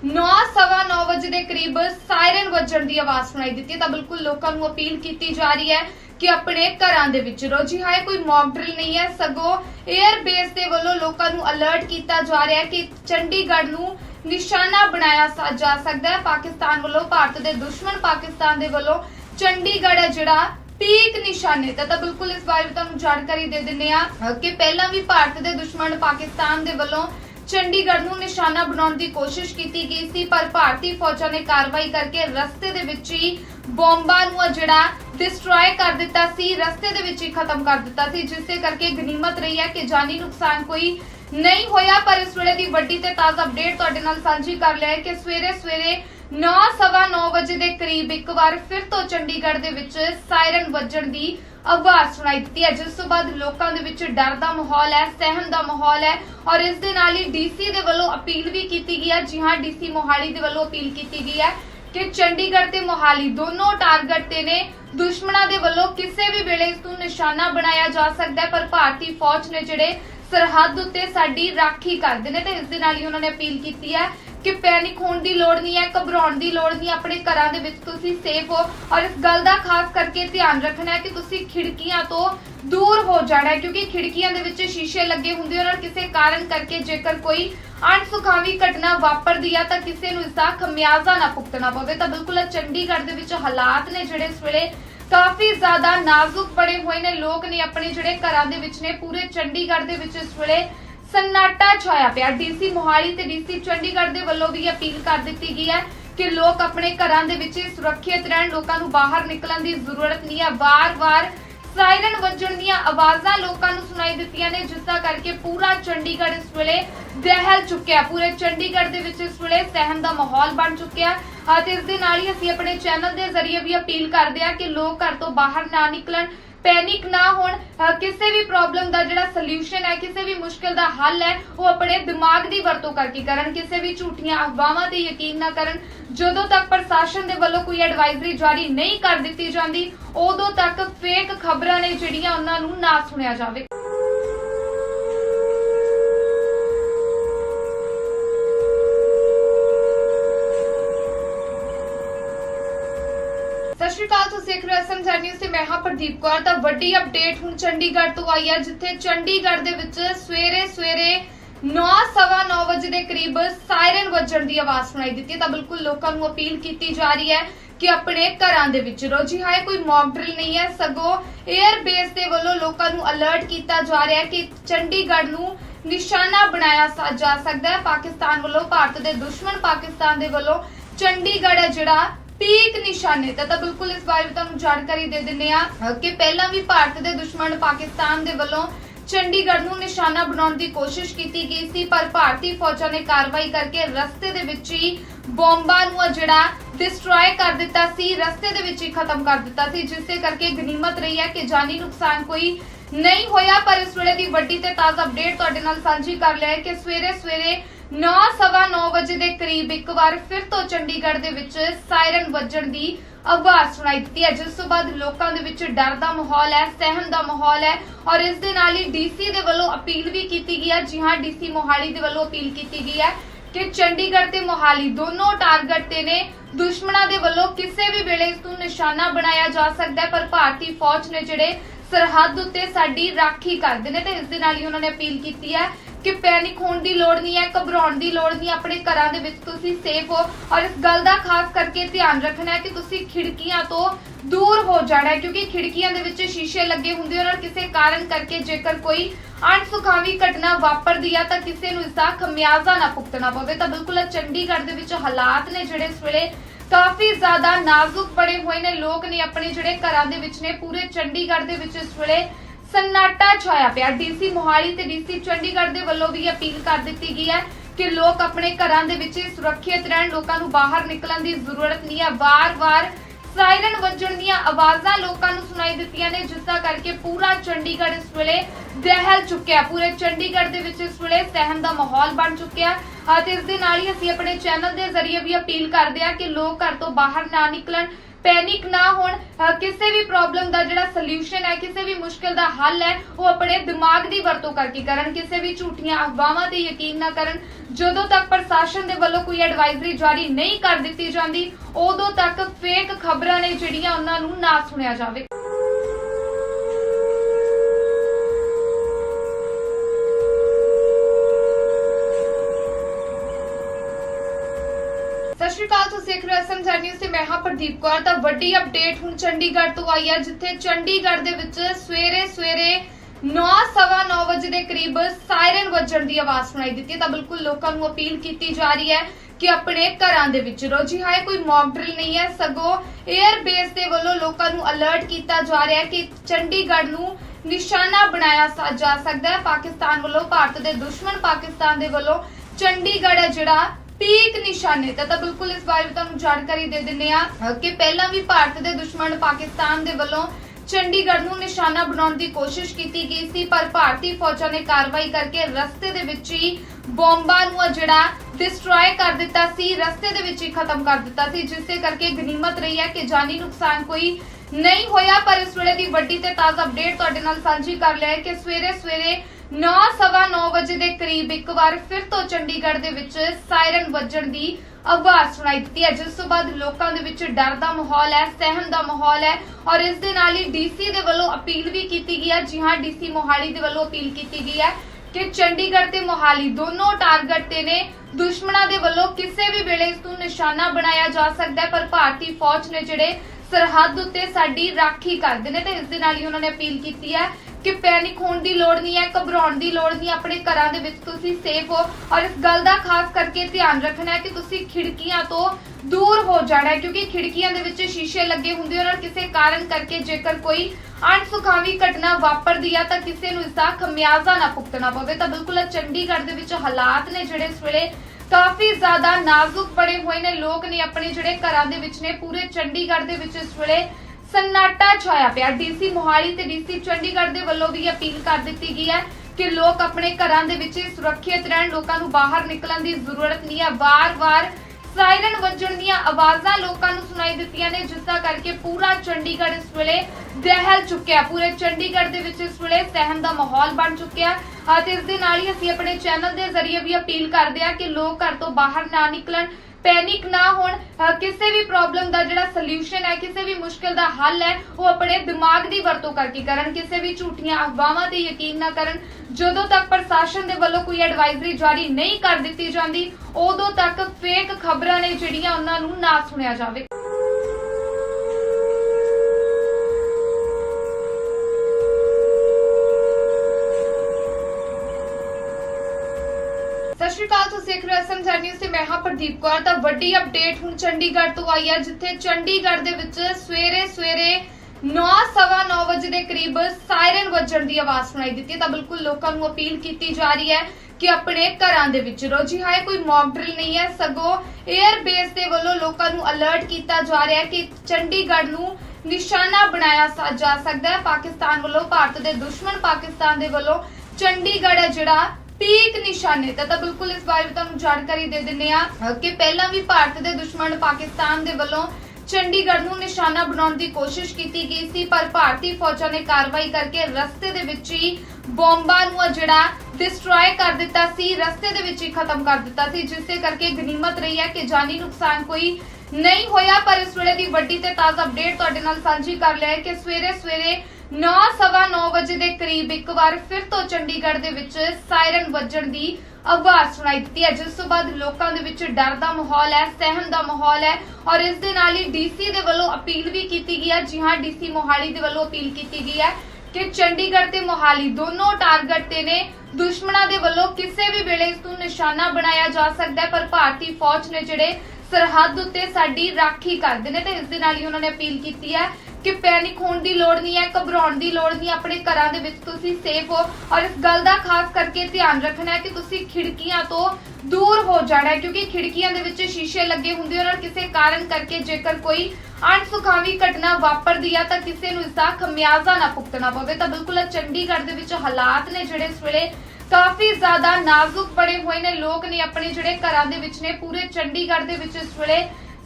9:30 ਵਜੇ ਦੇ ਕਰੀਬ ਸਾਇਰਨ ਵੱਜਣ ਦੀ ਆਵਾਜ਼ ਸੁਣਾਈ ਦਿੱਤੀ ਤਾਂ ਬਿਲਕੁਲ ਲੋਕਾਂ ਨੂੰ ਅਪੀਲ ਕੀਤੀ ਜਾ ਰਹੀ ਹੈ ਕਿ ਆਪਣੇ ਘਰਾਂ ਦੇ ਵਿੱਚ ਰਹੋ। ਜੀ ਹਾਂ ਕੋਈ ਮੌਕ ਡਰਿਲ ਨਹੀਂ ਹੈ। ਸਗੋਂ 에ਅਰ ਬੇਸ ਦੇ ਵੱਲੋਂ ਲੋਕਾਂ ਨੂੰ ਅਲਰਟ ਕੀਤਾ ਜਾ ਰਿਹਾ ਹੈ ਕਿ ਚੰਡੀਗੜ੍ਹ ਨੂੰ ਨਿਸ਼ਾਨਾ ਬਣਾਇਆ ਜਾ ਸਕਦਾ ਹੈ। ਪਾਕਿਸਤਾਨ ਵੱਲੋਂ, ਭਾਰਤ ਦੇ ਦੁਸ਼ਮਣ ਪਾਕਿਸਤਾਨ ਦੇ ਵੱਲੋਂ ਚੰਡੀਗੜ੍ਹ ਜਿਹੜਾ ਪੀਕ ਨਿਸ਼ਾਨੇ ਤੇ ਤਾਂ ਬਿਲਕੁਲ ਇਸ ਬਾਰੇ ਤੁਹਾਨੂੰ ਜਾਣਕਾਰੀ ਦੇ ਦਿੰਨੇ ਆ ਕਿ ਪਹਿਲਾਂ ਵੀ ਭਾਰਤ ਦੇ ਦੁਸ਼ਮਣ ਪਾਕਿਸਤਾਨ ਦੇ ਵੱਲੋਂ ਚੰਡੀਗੜ੍ਹ ਨੂੰ ਨਿਸ਼ਾਨਾ ਬਣਾਉਣ ਦੀ ਕੋਸ਼ਿਸ਼ ਕੀਤੀ ਗਈ ਸੀ, ਪਰ ਭਾਰਤੀ ਫੌਜਾਂ ਨੇ ਕਾਰਵਾਈ ਕਰਕੇ ਰਸਤੇ ਦੇ ਵਿੱਚ ਹੀ ਬੰਬਾਂ ਨੂੰ ਜਿਹੜਾ ਡਿਸਟਰੋਏ ਕਰ ਦਿੱਤਾ ਸੀ, ਰਸਤੇ ਦੇ ਵਿੱਚ ਹੀ ਖਤਮ ਕਰ ਦਿੱਤਾ ਸੀ, ਜਿਸ ਦੇ ਕਰਕੇ ਗਨੀਮਤ ਰਹੀ ਹੈ ਕਿ ਜਾਨੀ ਨੁਕਸਾਨ ਕੋਈ ਨਹੀਂ ਹੋਇਆ, ਪਰ ਇਸ ਵੇਲੇ ਦੀ ਵੱਡੀ ਤੇ ਤਾਜ਼ਾ ਅਪਡੇਟ ਤੁਹਾਡੇ ਨਾਲ ਸਾਂਝੀ ਕਰ ਲਿਆ ਹੈ ਕਿ ਸਵੇਰੇ ਸਵੇਰੇ 9:30 ਵਜੇ ਦੇ ਕਰੀਬ ਇੱਕ ਵਾਰ ਫਿਰ ਤੋਂ ਚੰਡੀਗੜ੍ਹ ਦੇ ਵਿੱਚ ਸਾਇਰਨ ਵੱਜਣ ਦੀ ਆਵਾਜ਼ ਸੁਣਾਈ ਦਿੱਤੀ ਹੈ। ਜਿਸ ਤੋਂ ਬਾਅਦ ਲੋਕਾਂ ਦੇ ਵਿੱਚ ਡਰ ਦਾ ਮਾਹੌਲ ਹੈ, ਸਹਿਮ ਦਾ ਮਾਹੌਲ ਹੈ ਔਰ ਇਸ ਦੇ ਨਾਲ ਹੀ ਡੀਸੀ ਦੇ ਵੱਲੋਂ ਅਪੀਲ ਵੀ ਕੀਤੀ ਗਈ ਹੈ। ਜੀ ਹਾਂ ਡੀਸੀ ਮੋਹਾਲੀ ਦੇ ਵੱਲੋਂ ਅਪੀਲ ਕੀਤੀ ਗਈ ਹੈ ਕਿ ਚੰਡੀਗੜ੍ਹ ਤੇ ਮੋਹਾਲੀ ਦੋਨੋਂ ਟਾਰਗੇਟ ਤੇ ਨੇ। ਦੁਸ਼ਮਣਾਂ ਦੇ ਵੱਲੋਂ ਕਿਸੇ ਵੀ ਵੇਲੇ ਇਸ ਨੂੰ ਨਿਸ਼ਾਨਾ ਬਣਾਇਆ ਜਾ ਸਕਦਾ ਹੈ, ਪਰ ਭਾਰਤੀ ਫੌਜ ਨੇ ਜਿਹੜੇ ਸਰਹੱਦ ਉੱਤੇ ਸਾਡੀ ਰਾਖੀ ਕਰਦੇ ਨੇ ਤੇ ਇਸ ਦੇ ਨਾਲ ਹੀ ਉਹਨਾਂ ਨੇ ਅਪੀਲ ਕੀਤੀ ਹੈ ਕਿ ਪੈਨਿਕ ਹੋਣ ਦੀ ਲੋੜ ਨਹੀਂ ਹੈ, ਘਬਰਾਉਣ ਦੀ ਲੋੜ ਨਹੀਂ, ਆਪਣੇ ਘਰਾਂ ਦੇ ਵਿੱਚ ਤੁਸੀਂ ਸੇਫ ਹੋ। ਔਰ ਇਸ ਗੱਲ ਦਾ ਖਾਸ ਕਰਕੇ ਧਿਆਨ ਰੱਖਣਾ ਹੈ ਕਿ ਤੁਸੀਂ ਖਿੜਕੀਆਂ ਤੋਂ ਦੂਰ ਹੋ ਜਾਣਾ ਹੈ, ਕਿਉਂਕਿ ਖਿੜਕੀਆਂ ਦੇ ਵਿੱਚ ਸ਼ੀਸ਼ੇ ਲੱਗੇ ਹੁੰਦੇ ਹਨ ਔਰ ਕਿਸੇ ਕਾਰਨ ਕਰਕੇ ਜੇਕਰ ਕੋਈ ਅਣਸੁਖਾਵੀ ਘਟਨਾ ਵਾਪਰਦੀ ਆ ਤਾਂ ਕਿਸੇ ਨੂੰ ਇਸ ਦਾ ਖਮਿਆਜ਼ਾ ਨਾ ਭੁਗਤਣਾ ਪਵੇ। ਤਾਂ ਬਿਲਕੁਲ ਚੰਡੀਗੜ੍ਹ ਦੇ ਵਿੱਚ ਹਾਲਾਤ ਨੇ ਜਿਹੜੇ ਇਸ ਵੇਲੇ ਕਾਫੀ ਜ਼ਿਆਦਾ ਨਾਜ਼ੁਕ ਬਣੇ ਹੋਏ ਨੇ। ਲੋਕ ਨੇ ਆਪਣੇ ਜਿਹੜੇ ਘਰਾਂ ਦੇ ਵਿੱਚ ਨੇ, ਪੂਰੇ ਚੰਡੀਗੜ੍ਹ ਦੇ ਵਿੱਚ ਇਸ ਵੇਲੇ ਸન્ਨਾਟਾ ਛਾਇਆ ਪਿਆ। ਡੀਸੀ ਮੋਹਾਲੀ ਤੇ ਡੀਸੀ ਚੰਡੀਗੜ੍ਹ ਦੇ ਵੱਲੋਂ ਵੀ ਅਪੀਲ ਕਰ ਦਿੱਤੀ ਗਈ ਹੈ ਕਿ ਲੋਕ ਆਪਣੇ ਘਰਾਂ ਦੇ ਵਿੱਚ ਸੁਰੱਖਿਅਤ ਰਹਿਣ, ਲੋਕਾਂ ਨੂੰ ਬਾਹਰ ਨਿਕਲਣ ਦੀ ਜ਼ਰੂਰਤ ਨਹੀਂ ਹੈ। ਵਾਰ-ਵਾਰ ਸਾਇਰਨ ਵੱਜਣ ਦੀਆਂ ਆਵਾਜ਼ਾਂ ਲੋਕਾਂ ਨੂੰ ਸੁਣਾਈ ਦਿੱਤੀਆਂ ਨੇ, ਜਿਸ ਦਾ ਕਰਕੇ ਪੂਰਾ ਚੰਡੀਗੜ੍ਹ ਇਸ ਵੇਲੇ ਦਹਿਲ ਚੁੱਕਿਆ ਪੂਰੇ ਚੰਡੀਗੜ੍ਹ ਦੇ ਵਿੱਚ ਇਸ ਵੇਲੇ ਸਹਿਮ ਦਾ ਮਾਹੌਲ ਬਣ ਚੁੱਕਿਆ ਅਤੇ ਇਸ ਦੇ ਨਾਲ ਹੀ ਅਸੀਂ ਆਪਣੇ ਚੈਨਲ ਦੇ ਜ਼ਰੀਏ ਵੀ ਅਪੀਲ ਕਰਦੇ ਹਾਂ ਕਿ ਲੋਕ ਘਰ ਤੋਂ ਬਾਹਰ ਨਾ ਨਿਕਲਣ। ਪੈਨਿਕ ਨਾ ਹੋਣ ਕਿਸੇ ਵੀ ਪ੍ਰੋਬਲਮ ਦਾ ਜਿਹੜਾ ਸੋਲੂਸ਼ਨ ਹੈ, ਕਿਸੇ ਵੀ ਮੁਸ਼ਕਲ ਦਾ ਹੱਲ ਹੈ, ਉਹ ਆਪਣੇ ਦਿਮਾਗ ਦੀ ਵਰਤੋਂ ਕਰਕੇ ਕਰਨ, ਕਿਸੇ ਵੀ ਝੂਠੀਆਂ ਅਫਵਾਹਾਂ ਤੇ ਯਕੀਨ ਨਾ ਕਰਨ। ਜਦੋਂ ਤੱਕ ਪ੍ਰਸ਼ਾਸਨ ਦੇ ਵੱਲੋਂ ਕੋਈ ਐਡਵਾਈਜ਼ਰੀ ਜਾਰੀ ਨਹੀਂ ਕਰ ਦਿੱਤੀ ਜਾਂਦੀ, ਉਦੋਂ ਤੱਕ ਫੇਕ ਖਬਰਾਂ ਨੇ ਜਿਹੜੀਆਂ ਉਹਨਾਂ ਨੂੰ ਨਾ ਸੁਣਿਆ ਜਾਵੇ ਸਤਿ ਸ਼੍ਰੀ ਅਕਾਲ ਤੁਸੀਂ ਦੇਖ ਨਿਊਜ਼ ਤੇ ਮੈਂ ਹਾਂ ਪ੍ਰਦੀਪ ਕੌਰ। ਤਾਂ ਵੱਡੀ ਅਪਡੇਟ ਹੁਣ ਚੰਡੀਗੜ੍ਹ ਤੋਂ ਆਈ ਹੈ, ਜਿੱਥੇ ਚੰਡੀਗੜ੍ਹ ਦੇ ਵਿੱਚ ਸਵੇਰੇ ਸਵੇਰੇ 9:30 ਵਜੇ ਦੇ ਕਰੀਬ ਸਾਇਰਨ ਵੱਜਣ ਦੀ ਆਵਾਜ਼ ਸੁਣਾਈ ਦਿੱਤੀ ਤਾਂ ਬਿਲਕੁਲ ਲੋਕਾਂ ਨੂੰ ਅਪੀਲ ਕੀਤੀ ਜਾ ਰਹੀ ਹੈ ਕਿ ਆਪਣੇ ਘਰਾਂ ਦੇ ਵਿੱਚ ਰਹੋ। ਜੀ ਹਾਂ ਕੋਈ ਮੌਕ ਡਰਿਲ ਨਹੀਂ ਹੈ। ਸਗੋਂ 에ਅਰ ਬੇਸ ਦੇ ਵੱਲੋਂ ਲੋਕਾਂ ਨੂੰ ਅਲਰਟ ਕੀਤਾ ਜਾ ਰਿਹਾ ਹੈ ਕਿ ਚੰਡੀਗੜ੍ਹ ਨੂੰ ਨਿਸ਼ਾਨਾ ਬਣਾਇਆ ਜਾ ਸਕਦਾ ਹੈ। ਪਾਕਿਸਤਾਨ ਵੱਲੋਂ, ਭਾਰਤ ਦੇ ਦੁਸ਼ਮਣ ਪਾਕਿਸਤਾਨ ਦੇ ਵੱਲੋਂ ਚੰਡੀਗੜ੍ਹ ਜਿਹੜਾ ਪੀਕ ਨਿਸ਼ਾਨੇ ਤੇ ਤਾਂ ਬਿਲਕੁਲ ਇਸ ਬਾਰੇ ਤੁਹਾਨੂੰ ਜਾਣਕਾਰੀ ਦੇ ਦਿੰਨੇ ਆ ਕਿ ਪਹਿਲਾਂ ਵੀ ਭਾਰਤ ਦੇ ਦੁਸ਼ਮਣ ਪਾਕਿਸਤਾਨ ਦੇ ਵੱਲੋਂ ਚੰਡੀਗੜ੍ਹ ਨੂੰ ਨਿਸ਼ਾਨਾ ਬਣਾਉਣ ਦੀ ਕੋਸ਼ਿਸ਼ ਕੀਤੀ ਗਈ ਸੀ, ਪਰ ਭਾਰਤੀ ਫੌਜਾਂ ਨੇ ਕਾਰਵਾਈ ਕਰਕੇ ਰਸਤੇ ਦੇ ਵਿੱਚ ਹੀ ਬੰਬਾਂ ਨੂੰ ਜਿਹੜਾ ਡਿਸਟਰੋਏ ਕਰ ਦਿੱਤਾ ਸੀ, ਰਸਤੇ ਦੇ ਵਿੱਚ ਹੀ ਖਤਮ ਕਰ ਦਿੱਤਾ ਸੀ, ਜਿਸ ਦੇ ਕਰਕੇ ਗਨੀਮਤ ਰਹੀ ਹੈ ਕਿ ਜਾਨੀ ਨੁਕਸਾਨ ਕੋਈ ਨਹੀਂ ਹੋਇਆ, ਪਰ ਇਸ ਵੇਲੇ ਦੀ ਵੱਡੀ ਤੇ ਤਾਜ਼ਾ ਅਪਡੇਟ ਤੁਹਾਡੇ ਨਾਲ ਸਾਂਝੀ ਕਰ ਲਿਆ ਹੈ ਕਿ ਸਵੇਰੇ ਸਵੇਰੇ 9:30 ਵਜੇ ਦੇ ਕਰੀਬ ਇੱਕ ਵਾਰ ਫਿਰ ਤੋਂ ਚੰਡੀਗੜ੍ਹ ਦੇ ਵਿੱਚ ਸਾਇਰਨ ਵੱਜਣ ਦੀ ਆਵਾਜ਼ ਸੁਣਾਈ ਦਿੱਤੀ ਹੈ, ਜਿਸ ਤੋਂ ਬਾਅਦ ਲੋਕਾਂ ਦੇ ਵਿੱਚ ਡਰ ਦਾ ਮਾਹੌਲ ਹੈ, ਸਹਿਮ ਦਾ ਮਾਹੌਲ ਹੈ ਔਰ ਇਸ ਦੇ ਨਾਲ ਹੀ ਡੀਸੀ ਦੇ ਵੱਲੋਂ ਅਪੀਲ ਵੀ ਕੀਤੀ ਗਈ ਹੈ। ਜੀ ਹਾਂ ਡੀਸੀ ਮੋਹਾਲੀ ਦੇ ਵੱਲੋਂ ਅਪੀਲ ਕੀਤੀ ਗਈ ਹੈ ਕਿ ਚੰਡੀਗੜ੍ਹ ਤੇ ਮੋਹਾਲੀ ਦੋਨੋਂ ਟਾਰਗੇਟ ਤੇ ਨੇ। ਦੁਸ਼ਮਣਾਂ ਦੇ ਵੱਲੋਂ ਕਿਸੇ ਵੀ ਵੇਲੇ ਇਸ ਨੂੰ ਨਿਸ਼ਾਨਾ ਬਣਾਇਆ ਜਾ ਸਕਦਾ ਹੈ, ਪਰ ਭਾਰਤੀ ਫੌਜ ਨੇ ਜਿਹੜੇ ਸਰਹੱਦ ਉੱਤੇ ਸਾਡੀ ਰਾਖੀ ਕਰਦੇ ਨੇ ਤੇ ਇਸ ਦੇ ਨਾਲ ਹੀ ਉਹਨਾਂ ਨੇ ਅਪੀਲ ਕੀਤੀ ਹੈ ਕਿ ਪੈਨਿਕ ਹੋਣ ਦੀ ਲੋੜ ਨਹੀਂ ਹੈ, ਘਬਰਾਉਣ ਦੀ ਲੋੜ ਨਹੀਂ, ਆਪਣੇ ਘਰਾਂ ਦੇ ਵਿੱਚ ਤੁਸੀਂ ਸੇਫ ਹੋ ਔਰ ਇਸ ਗੱਲ ਦਾ ਖਾਸ ਕਰਕੇ ਧਿਆਨ ਰੱਖਣਾ ਹੈ ਕਿ ਤੁਸੀਂ ਖਿੜਕੀਆਂ ਤੋਂ ਦੂਰ ਹੋ ਜਾਣਾ ਹੈ, ਕਿਉਂਕਿ ਖਿੜਕੀਆਂ ਦੇ ਵਿੱਚ ਸ਼ੀਸ਼ੇ ਲੱਗੇ ਹੁੰਦੇ ਹਨ ਔਰ ਕਿਸੇ ਕਾਰਨ ਕਰਕੇ ਜੇਕਰ ਕੋਈ ਅਣਸੁਖਾਵੀ ਘਟਨਾ ਵਾਪਰਦੀ ਆ ਤਾਂ ਕਿਸੇ ਨੂੰ ਇਸ ਦਾ ਖਮਿਆਜ਼ਾ ਨਾ ਭੁਗਤਣਾ ਪਵੇ। ਤਾਂ ਬਿਲਕੁਲ ਚੰਡੀਗੜ੍ਹ ਦੇ ਵਿੱਚ ਹਾਲਾਤ ਨੇ ਜਿਹੜੇ ਇਸ ਵੇਲੇ ਕਾਫੀ ਜ਼ਿਆਦਾ ਨਾਜ਼ੁਕ ਬਣੇ ਹੋਏ ਨੇ ਲੋਕ ਨੇ ਆਪਣੇ ਜਿਹੜੇ ਘਰਾਂ ਦੇ ਵਿੱਚ ਨੇ, ਪੂਰੇ ਚੰਡੀਗੜ੍ਹ ਦੇ ਵਿੱਚ ਇਸ ਵੇਲੇ ਸੰਨਾਟਾ ਛਾਇਆ ਪਿਆ। ਡੀਸੀ ਮੋਹਾਲੀ ਤੇ ਡੀਸੀ ਚੰਡੀਗੜ੍ਹ ਦੇ ਵੱਲੋਂ ਵੀ ਅਪੀਲ ਕਰ ਦਿੱਤੀ ਗਈ ਹੈ ਕਿ ਲੋਕ ਆਪਣੇ ਘਰਾਂ ਦੇ ਵਿੱਚ ਸੁਰੱਖਿਅਤ ਰਹਿਣ, ਲੋਕਾਂ ਨੂੰ ਬਾਹਰ ਨਿਕਲਣ ਦੀ ਜ਼ਰੂਰਤ ਨਹੀਂ ਹੈ। ਵਾਰ-ਵਾਰ ਸਾਇਰਨ ਵੱਜਣ ਦੀਆਂ ਆਵਾਜ਼ਾਂ ਲੋਕਾਂ ਨੂੰ ਸੁਣਾਈ ਦਿੱਤੀਆਂ ਨੇ ਜਿਸ ਦਾ ਕਰਕੇ ਪੂਰਾ ਚੰਡੀਗੜ੍ਹ ਇਸ ਵੇਲੇ ਦਹਿਲ ਚੁੱਕਿਆ ਪੂਰੇ ਚੰਡੀਗੜ੍ਹ ਦੇ ਵਿੱਚ ਇਸ ਵੇਲੇ ਸਹਿਮ ਦਾ ਮਾਹੌਲ ਬਣ ਚੁੱਕਿਆ ਅਤੇ ਇਸ ਦੇ ਨਾਲ ਹੀ ਅਸੀਂ ਆਪਣੇ ਚੈਨਲ ਦੇ ਜ਼ਰੀਏ ਵੀ ਅਪੀਲ ਕਰਦੇ ਹਾਂ ਕਿ ਲੋਕ ਘਰ ਤੋਂ ਬਾਹਰ ਨਾ ਨਿਕਲਣ। ਪੈਨਿਕ ਨਾ ਹੋਣ ਕਿਸੇ ਵੀ ਪ੍ਰੋਬਲਮ ਦਾ ਜਿਹੜਾ ਸੋਲੂਸ਼ਨ ਹੈ, ਕਿਸੇ ਵੀ ਮੁਸ਼ਕਲ ਦਾ ਹੱਲ ਹੈ, ਉਹ ਆਪਣੇ ਦਿਮਾਗ ਦੀ ਵਰਤੋਂ ਕਰਕੇ ਕਰਨ, ਕਿਸੇ ਵੀ ਝੂਠੀਆਂ ਅਫਵਾਹਾਂ ਤੇ ਯਕੀਨ ਨਾ ਕਰਨ। ਜਦੋਂ ਤੱਕ ਪ੍ਰਸ਼ਾਸਨ ਦੇ ਵੱਲੋਂ ਕੋਈ ਐਡਵਾਈਜ਼ਰੀ ਜਾਰੀ ਨਹੀਂ ਕਰ ਦਿੱਤੀ ਜਾਂਦੀ, ਉਦੋਂ ਤੱਕ ਫੇਕ ਖਬਰਾਂ ਨੇ ਜਿਹੜੀਆਂ ਉਹਨਾਂ ਨੂੰ ਨਾ ਸੁਣਿਆ ਜਾਵੇ ਸਤਿ ਸ਼੍ਰੀ ਅਕਾਲ ਤੁਸੀਂ ਦੇਖ ਨਿਊਜ਼ ਤੇ ਮੈਂ ਹਾਂ ਪ੍ਰਦੀਪ ਕੌਰ। ਤਾਂ ਵੱਡੀ ਅਪਡੇਟ ਹੁਣ ਚੰਡੀਗੜ੍ਹ ਤੋਂ ਆਈ ਹੈ, ਜਿੱਥੇ ਚੰਡੀਗੜ੍ਹ ਦੇ ਵਿੱਚ ਸਵੇਰੇ ਸਵੇਰੇ 9:30 ਵਜੇ ਦੇ ਕਰੀਬ ਸਾਇਰਨ ਵੱਜਣ ਦੀ ਆਵਾਜ਼ ਸੁਣਾਈ ਦਿੱਤੀ ਤਾਂ ਬਿਲਕੁਲ ਲੋਕਾਂ ਨੂੰ ਅਪੀਲ ਕੀਤੀ ਜਾ ਰਹੀ ਹੈ ਕਿ ਆਪਣੇ ਘਰਾਂ ਦੇ ਵਿੱਚ ਰਹੋ। ਜੀ ਹਾਏ ਕੋਈ ਮੌਕ ਡਰਿਲ ਨਹੀਂ ਹੈ। ਸਗੋਂ 에ਅਰ ਬੇਸ ਦੇ ਵੱਲੋਂ ਲੋਕਾਂ ਨੂੰ ਅਲਰਟ ਕੀਤਾ ਜਾ ਰਿਹਾ ਹੈ ਕਿ ਚੰਡੀਗੜ੍ਹ ਨੂੰ ਨਿਸ਼ਾਨਾ ਬਣਾਇਆ ਜਾ ਸਕਦਾ ਹੈ। ਪਾਕਿਸਤਾਨ ਵੱਲੋਂ, ਭਾਰਤ ਦੇ ਦੁਸ਼ਮਣ ਪਾਕਿਸਤਾਨ ਦੇ ਵੱਲੋਂ ਚੰਡੀਗੜ੍ਹ ਜਿਹੜਾ ਪੀਕ ਨਿਸ਼ਾਨੇ ਤੇ ਤਾਂ ਬਿਲਕੁਲ ਇਸ ਬਾਰੇ ਤੁਹਾਨੂੰ ਜਾਣਕਾਰੀ ਦੇ ਦਿੰਨੇ ਆ ਕਿ ਪਹਿਲਾਂ ਵੀ ਭਾਰਤ ਦੇ ਦੁਸ਼ਮਣ ਪਾਕਿਸਤਾਨ ਦੇ ਵੱਲੋਂ ਚੰਡੀਗੜ੍ਹ ਨੂੰ ਨਿਸ਼ਾਨਾ ਬਣਾਉਣ ਦੀ ਕੋਸ਼ਿਸ਼ ਕੀਤੀ ਗਈ ਸੀ, ਪਰ ਭਾਰਤੀ ਫੌਜਾਂ ਨੇ ਕਾਰਵਾਈ ਕਰਕੇ ਰਸਤੇ ਦੇ ਵਿੱਚ ਹੀ ਬੰਬਾਂ ਨੂੰ ਜਿਹੜਾ ਡਿਸਟਰੋਏ ਕਰ ਦਿੱਤਾ ਸੀ, ਰਸਤੇ ਦੇ ਵਿੱਚ ਹੀ ਖਤਮ ਕਰ ਦਿੱਤਾ ਸੀ, ਜਿਸ ਦੇ ਕਰਕੇ ਗਨੀਮਤ ਰਹੀ ਹੈ ਕਿ ਜਾਨੀ ਨੁਕਸਾਨ ਕੋਈ ਨਹੀਂ ਹੋਇਆ, ਪਰ ਇਸ ਵੇਲੇ ਦੀ ਵੱਡੀ ਤੇ ਤਾਜ਼ਾ ਅਪਡੇਟ ਤੁਹਾਡੇ ਨਾਲ ਸਾਂਝੀ ਕਰ ਲਿਆ ਹੈ ਕਿ ਸਵੇਰੇ ਸਵੇਰੇ 9:30 ਵਜੇ ਦੇ ਕਰੀਬ ਇੱਕ ਵਾਰ ਫਿਰ ਤੋਂ ਚੰਡੀਗੜ੍ਹ ਦੇ ਵਿੱਚ ਸਾਇਰਨ ਵੱਜਣ ਦੀ ਆਵਾਜ਼ ਸੁਣਾਈ ਦਿੱਤੀ ਹੈ। ਜਿਸ ਤੋਂ ਬਾਅਦ ਲੋਕਾਂ ਦੇ ਵਿੱਚ ਡਰ ਦਾ ਮਾਹੌਲ ਹੈ, ਸਹਿਮ ਦਾ ਮਾਹੌਲ ਹੈ ਔਰ ਇਸ ਦੇ ਨਾਲ ਹੀ ਡੀਸੀ ਦੇ ਵੱਲੋਂ ਅਪੀਲ ਵੀ ਕੀਤੀ ਗਈ ਹੈ। ਜੀ ਹਾਂ ਡੀਸੀ ਮੋਹਾਲੀ ਦੇ ਵੱਲੋਂ ਅਪੀਲ ਕੀਤੀ ਗਈ ਹੈ ਕਿ ਚੰਡੀਗੜ੍ਹ ਤੇ ਮੋਹਾਲੀ ਦੋਨੋਂ ਟਾਰਗੇਟ ਤੇ ਨੇ। ਦੁਸ਼ਮਣਾਂ ਦੇ ਵੱਲੋਂ ਕਿਸੇ ਵੀ ਵੇਲੇ ਇਸ ਨੂੰ ਨਿਸ਼ਾਨਾ ਬਣਾਇਆ ਜਾ ਸਕਦਾ ਹੈ, ਪਰ ਭਾਰਤੀ ਫੌਜ ਨੇ ਜਿਹੜੇ ਸਰਹੱਦ ਉੱਤੇ ਸਾਡੀ ਰਾਖੀ ਕਰਦੇ ਨੇ ਤੇ ਇਸ ਦੇ ਨਾਲ ਹੀ ਉਹਨਾਂ ਨੇ ਅਪੀਲ ਕੀਤੀ ਹੈ ਕਿ ਪੈਨਿਕ ਹੋਣ ਦੀ ਲੋੜ ਨਹੀਂ ਹੈ, ਘਬਰਾਉਣ ਦੀ ਲੋੜ ਨਹੀਂ, ਆਪਣੇ ਘਰਾਂ ਦੇ ਵਿੱਚ ਤੁਸੀਂ ਸੇਫ ਹੋ। ਔਰ ਇਸ ਗੱਲ ਦਾ ਖਾਸ ਕਰਕੇ ਧਿਆਨ ਰੱਖਣਾ ਹੈ ਕਿ ਤੁਸੀਂ ਖਿੜਕੀਆਂ ਤੋਂ ਦੂਰ ਹੋ ਜਾਣਾ ਹੈ, ਕਿਉਂਕਿ ਖਿੜਕੀਆਂ ਦੇ ਵਿੱਚ ਸ਼ੀਸ਼ੇ ਲੱਗੇ ਹੁੰਦੇ ਹਨ ਔਰ ਕਿਸੇ ਕਾਰਨ ਕਰਕੇ ਜੇਕਰ ਕੋਈ ਅਣਸੁਖਾਵੀ ਘਟਨਾ ਵਾਪਰਦੀ ਆ ਤਾਂ ਕਿਸੇ ਨੂੰ ਇਸ ਦਾ ਖਮਿਆਜ਼ਾ ਨਾ ਭੁਗਤਣਾ ਪਵੇ। ਤਾਂ ਬਿਲਕੁਲ ਚੰਡੀਗੜ੍ਹ ਦੇ ਵਿੱਚ ਹਾਲਾਤ ਨੇ ਜਿਹੜੇ ਇਸ ਵੇਲੇ ਕਾਫੀ ਜ਼ਿਆਦਾ ਨਾਜ਼ੁਕ ਬਣੇ ਹੋਏ ਨੇ। ਲੋਕ ਨੇ ਆਪਣੇ ਜਿਹੜੇ ਘਰਾਂ ਦੇ ਵਿੱਚ ਨੇ, ਪੂਰੇ ਚੰਡੀਗੜ੍ਹ ਦੇ ਵਿੱਚ ਇਸ ਵੇਲੇ ਸੰਨਾਟਾ ਛਾਇਆ ਪਿਆ। ਡੀਸੀ ਮੋਹਾਲੀ ਤੇ ਡੀਸੀ ਚੰਡੀਗੜ੍ਹ ਦੇ ਵੱਲੋਂ ਵੀ ਅਪੀਲ ਕਰ ਦਿੱਤੀ ਗਈ ਹੈ ਕਿ ਲੋਕ ਆਪਣੇ ਘਰਾਂ ਦੇ ਵਿੱਚ ਸੁਰੱਖਿਅਤ ਰਹਿਣ, ਲੋਕਾਂ ਨੂੰ ਬਾਹਰ ਨਿਕਲਣ ਦੀ ਜ਼ਰੂਰਤ ਨਹੀਂ ਹੈ। ਵਾਰ-ਵਾਰ ਸਾਇਰਨ ਵੱਜਣ ਦੀਆਂ ਆਵਾਜ਼ਾਂ ਲੋਕਾਂ ਨੂੰ ਸੁਣਾਈ ਦਿੱਤੀਆਂ ਨੇ, ਜਿਸ ਦਾ ਕਰਕੇ ਪੂਰਾ ਚੰਡੀਗੜ੍ਹ ਇਸ ਵੇਲੇ ਦਹਿਲ ਚੁੱਕਿਆ ਪੂਰੇ ਚੰਡੀਗੜ੍ਹ ਦੇ ਵਿੱਚ ਇਸ ਵੇਲੇ ਸਹਿਮ ਦਾ ਮਾਹੌਲ ਬਣ ਚੁੱਕਿਆ ਅਤੇ ਇਸ ਦੇ ਨਾਲ ਹੀ ਅਸੀਂ ਆਪਣੇ ਚੈਨਲ ਦੇ ਜ਼ਰੀਏ ਵੀ ਅਪੀਲ ਕਰਦੇ ਹਾਂ ਕਿ ਲੋਕ ਘਰ ਤੋਂ ਬਾਹਰ ਨਾ ਨਿਕਲਣ। ਪੈਨਿਕ ਨਾ ਹੋਣ ਕਿਸੇ ਵੀ ਪ੍ਰੋਬਲਮ ਦਾ ਜਿਹੜਾ ਸੋਲੂਸ਼ਨ ਹੈ, ਕਿਸੇ ਵੀ ਮੁਸ਼ਕਲ ਦਾ ਹੱਲ ਹੈ, ਉਹ ਆਪਣੇ ਦਿਮਾਗ ਦੀ ਵਰਤੋਂ ਕਰਕੇ ਕਰਨ, ਕਿਸੇ ਵੀ ਝੂਠੀਆਂ ਅਫਵਾਹਾਂ ਤੇ ਯਕੀਨ ਨਾ ਕਰਨ। ਜਦੋਂ ਤੱਕ ਪ੍ਰਸ਼ਾਸਨ ਦੇ ਵੱਲੋਂ ਕੋਈ ਐਡਵਾਈਜ਼ਰੀ ਜਾਰੀ ਨਹੀਂ ਕਰ ਦਿੱਤੀ ਜਾਂਦੀ, ਉਦੋਂ ਤੱਕ ਫੇਕ ਖਬਰਾਂ ਨੇ ਜਿਹੜੀਆਂ ਉਹਨਾਂ ਨੂੰ ਨਾ ਸੁਣਿਆ ਜਾਵੇ ਸਤਿ ਸ਼੍ਰੀ ਅਕਾਲ ਤੁਸੀਂ ਨਿਊਜ਼ ਤੇ ਮੈਂ ਹਾਂ ਪ੍ਰਦੀਪ ਕੌਰ। ਤਾਂ ਵੱਡੀ ਅਪਡੇਟ ਹੁਣ ਚੰਡੀਗੜ੍ਹ ਤੋਂ ਆਈ ਹੈ ਜਿੱਥੇ ਚੰਡੀਗੜ੍ਹ ਦੇ ਵਿੱਚ ਸਵੇਰੇ ਸਵੇਰੇ 9:30 ਵਜੇ ਦੇ ਕਰੀਬ ਸਾਇਰਨ ਵੱਜਣ ਦੀ ਆਵਾਜ਼ ਸੁਣਾਈ ਦਿੱਤੀ ਤਾਂ ਬਿਲਕੁਲ ਲੋਕਾਂ ਨੂੰ ਅਪੀਲ ਕੀਤੀ ਜਾ ਰਹੀ ਹੈ ਕਿ ਆਪਣੇ ਘਰਾਂ ਦੇ ਵਿੱਚ ਰਹੋ। ਜੀ ਹਾਏ ਕੋਈ ਮੌਕ ਡਰਿਲ ਨਹੀਂ ਹੈ। ਸਗੋਂ 에ਅਰ ਬੇਸ ਦੇ ਵੱਲੋਂ ਲੋਕਾਂ ਨੂੰ ਅਲਰਟ ਕੀਤਾ ਜਾ ਰਿਹਾ ਹੈ ਕਿ ਚੰਡੀਗੜ੍ਹ ਨੂੰ ਨਿਸ਼ਾਨਾ ਬਣਾਇਆ ਜਾ ਸਕਦਾ ਹੈ। ਪਾਕਿਸਤਾਨ ਵੱਲੋਂ, ਭਾਰਤ ਦੇ ਦੁਸ਼ਮਣ ਪਾਕਿਸਤਾਨ ਦੇ ਵੱਲੋਂ ਚੰਡੀਗੜ੍ਹ ਜਿਹੜਾ ਪੀਕ ਨਿਸ਼ਾਨੇ ਤੇ ਤਾਂ ਬਿਲਕੁਲ ਇਸ ਬਾਰੇ ਤੁਹਾਨੂੰ ਜਾਣਕਾਰੀ ਦੇ ਦਿੰਨੇ ਆ ਕਿ ਪਹਿਲਾਂ ਵੀ ਭਾਰਤ ਦੇ ਦੁਸ਼ਮਣ ਪਾਕਿਸਤਾਨ ਦੇ ਵੱਲੋਂ ਚੰਡੀਗੜ੍ਹ ਨੂੰ ਨਿਸ਼ਾਨਾ ਬਣਾਉਣ ਦੀ ਕੋਸ਼ਿਸ਼ ਕੀਤੀ ਗਈ ਸੀ, ਪਰ ਭਾਰਤੀ ਫੌਜਾਂ ਨੇ ਕਾਰਵਾਈ ਕਰਕੇ ਰਸਤੇ ਦੇ ਵਿੱਚ ਹੀ ਬੰਬਾਂ ਨੂੰ ਜਿਹੜਾ ਡਿਸਟਰੋਏ ਕਰ ਦਿੱਤਾ ਸੀ, ਰਸਤੇ ਦੇ ਵਿੱਚ ਹੀ ਖਤਮ ਕਰ ਦਿੱਤਾ ਸੀ, ਜਿਸ ਦੇ ਕਰਕੇ ਗਨੀਮਤ ਰਹੀ ਹੈ ਕਿ ਜਾਨੀ ਨੁਕਸਾਨ ਕੋਈ ਨਹੀਂ ਹੋਇਆ, ਪਰ ਇਸ ਵੇਲੇ ਦੀ ਵੱਡੀ ਤੇ ਤਾਜ਼ਾ ਅਪਡੇਟ ਤੁਹਾਡੇ ਨਾਲ ਸਾਂਝੀ ਕਰ ਲਿਆ ਹੈ ਕਿ ਸਵੇਰੇ ਸਵੇਰੇ 9:30 ਵਜੇ ਦੇ ਕਰੀਬ ਇੱਕ ਵਾਰ ਫਿਰ ਤੋਂ ਚੰਡੀਗੜ੍ਹ ਦੇ ਵਿੱਚ ਸਾਇਰਨ ਵੱਜਣ ਦੀ ਆਵਾਜ਼ ਸੁਣਾਈ ਦਿੱਤੀ ਹੈ। ਜਿਸ ਤੋਂ ਬਾਅਦ ਲੋਕਾਂ ਦੇ ਵਿੱਚ ਡਰ ਦਾ ਮਾਹੌਲ ਹੈ, ਸਹਿਮ ਦਾ ਮਾਹੌਲ ਹੈ ਔਰ ਇਸ ਦੇ ਨਾਲ ਹੀ ਡੀਸੀ ਦੇ ਵੱਲੋਂ ਅਪੀਲ ਵੀ ਕੀਤੀ ਗਈ ਹੈ। ਜੀ ਹਾਂ ਡੀਸੀ ਮੋਹਾਲੀ ਦੇ ਵੱਲੋਂ ਅਪੀਲ ਕੀਤੀ ਗਈ ਹੈ ਕਿ ਚੰਡੀਗੜ੍ਹ ਤੇ ਮੋਹਾਲੀ ਦੋਨੋਂ ਟਾਰਗੇਟ ਤੇ ਨੇ। ਦੁਸ਼ਮਣਾਂ ਦੇ ਵੱਲੋਂ ਕਿਸੇ ਵੀ ਵੇਲੇ ਇਸ ਨੂੰ ਨਿਸ਼ਾਨਾ ਬਣਾਇਆ ਜਾ ਸਕਦਾ ਹੈ, ਪਰ ਭਾਰਤੀ ਫੌਜ ਨੇ ਜਿਹੜੇ ਸਰਹੱਦ ਉੱਤੇ ਸਾਡੀ ਰਾਖੀ ਕਰਦੇ ਨੇ ਤੇ ਇਸ ਦੇ ਨਾਲ ਹੀ ਉਹਨਾਂ ਨੇ ਅਪੀਲ ਕੀਤੀ ਹੈ ਕਿ ਪੈਨਿਕ ਹੋਣ ਦੀ ਲੋੜ ਨਹੀਂ ਹੈ, ਘਬਰਾਉਣ ਦੀ ਲੋੜ ਨਹੀਂ, ਆਪਣੇ ਘਰਾਂ ਦੇ ਵਿੱਚ ਤੁਸੀਂ ਸੇਫ ਹੋ। ਔਰ ਇਸ ਗੱਲ ਦਾ ਖਾਸ ਕਰਕੇ ਧਿਆਨ ਰੱਖਣਾ ਹੈ ਕਿ ਤੁਸੀਂ ਖਿੜਕੀਆਂ ਤੋਂ ਦੂਰ ਹੋ ਜਾਣਾ ਹੈ, ਕਿਉਂਕਿ ਖਿੜਕੀਆਂ ਦੇ ਵਿੱਚ ਸ਼ੀਸ਼ੇ ਲੱਗੇ ਹੁੰਦੇ ਹਨ ਔਰ ਕਿਸੇ ਕਾਰਨ ਕਰਕੇ ਜੇਕਰ ਕੋਈ ਅਣਸੁਖਾਵੀ ਘਟਨਾ ਵਾਪਰਦੀ ਆ ਤਾਂ ਕਿਸੇ ਨੂੰ ਇਸ ਦਾ ਖਮਿਆਜ਼ਾ ਨਾ ਭੁਗਤਣਾ ਪਵੇ। ਤਾਂ ਬਿਲਕੁਲ ਚੰਡੀਗੜ੍ਹ ਦੇ ਵਿੱਚ ਹਾਲਾਤ ਨੇ ਜਿਹੜੇ ਇਸ ਵੇਲੇ ਕਾਫੀ ਜ਼ਿਆਦਾ ਨਾਜ਼ੁਕ ਬਣੇ ਹੋਏ ਨੇ। ਲੋਕ ਨੇ ਆਪਣੇ ਜਿਹੜੇ ਘਰਾਂ ਦੇ ਵਿੱਚ ਨੇ, ਪੂਰੇ ਚੰਡੀਗੜ੍ਹ ਦੇ ਵਿੱਚ ਇਸ ਵੇਲੇ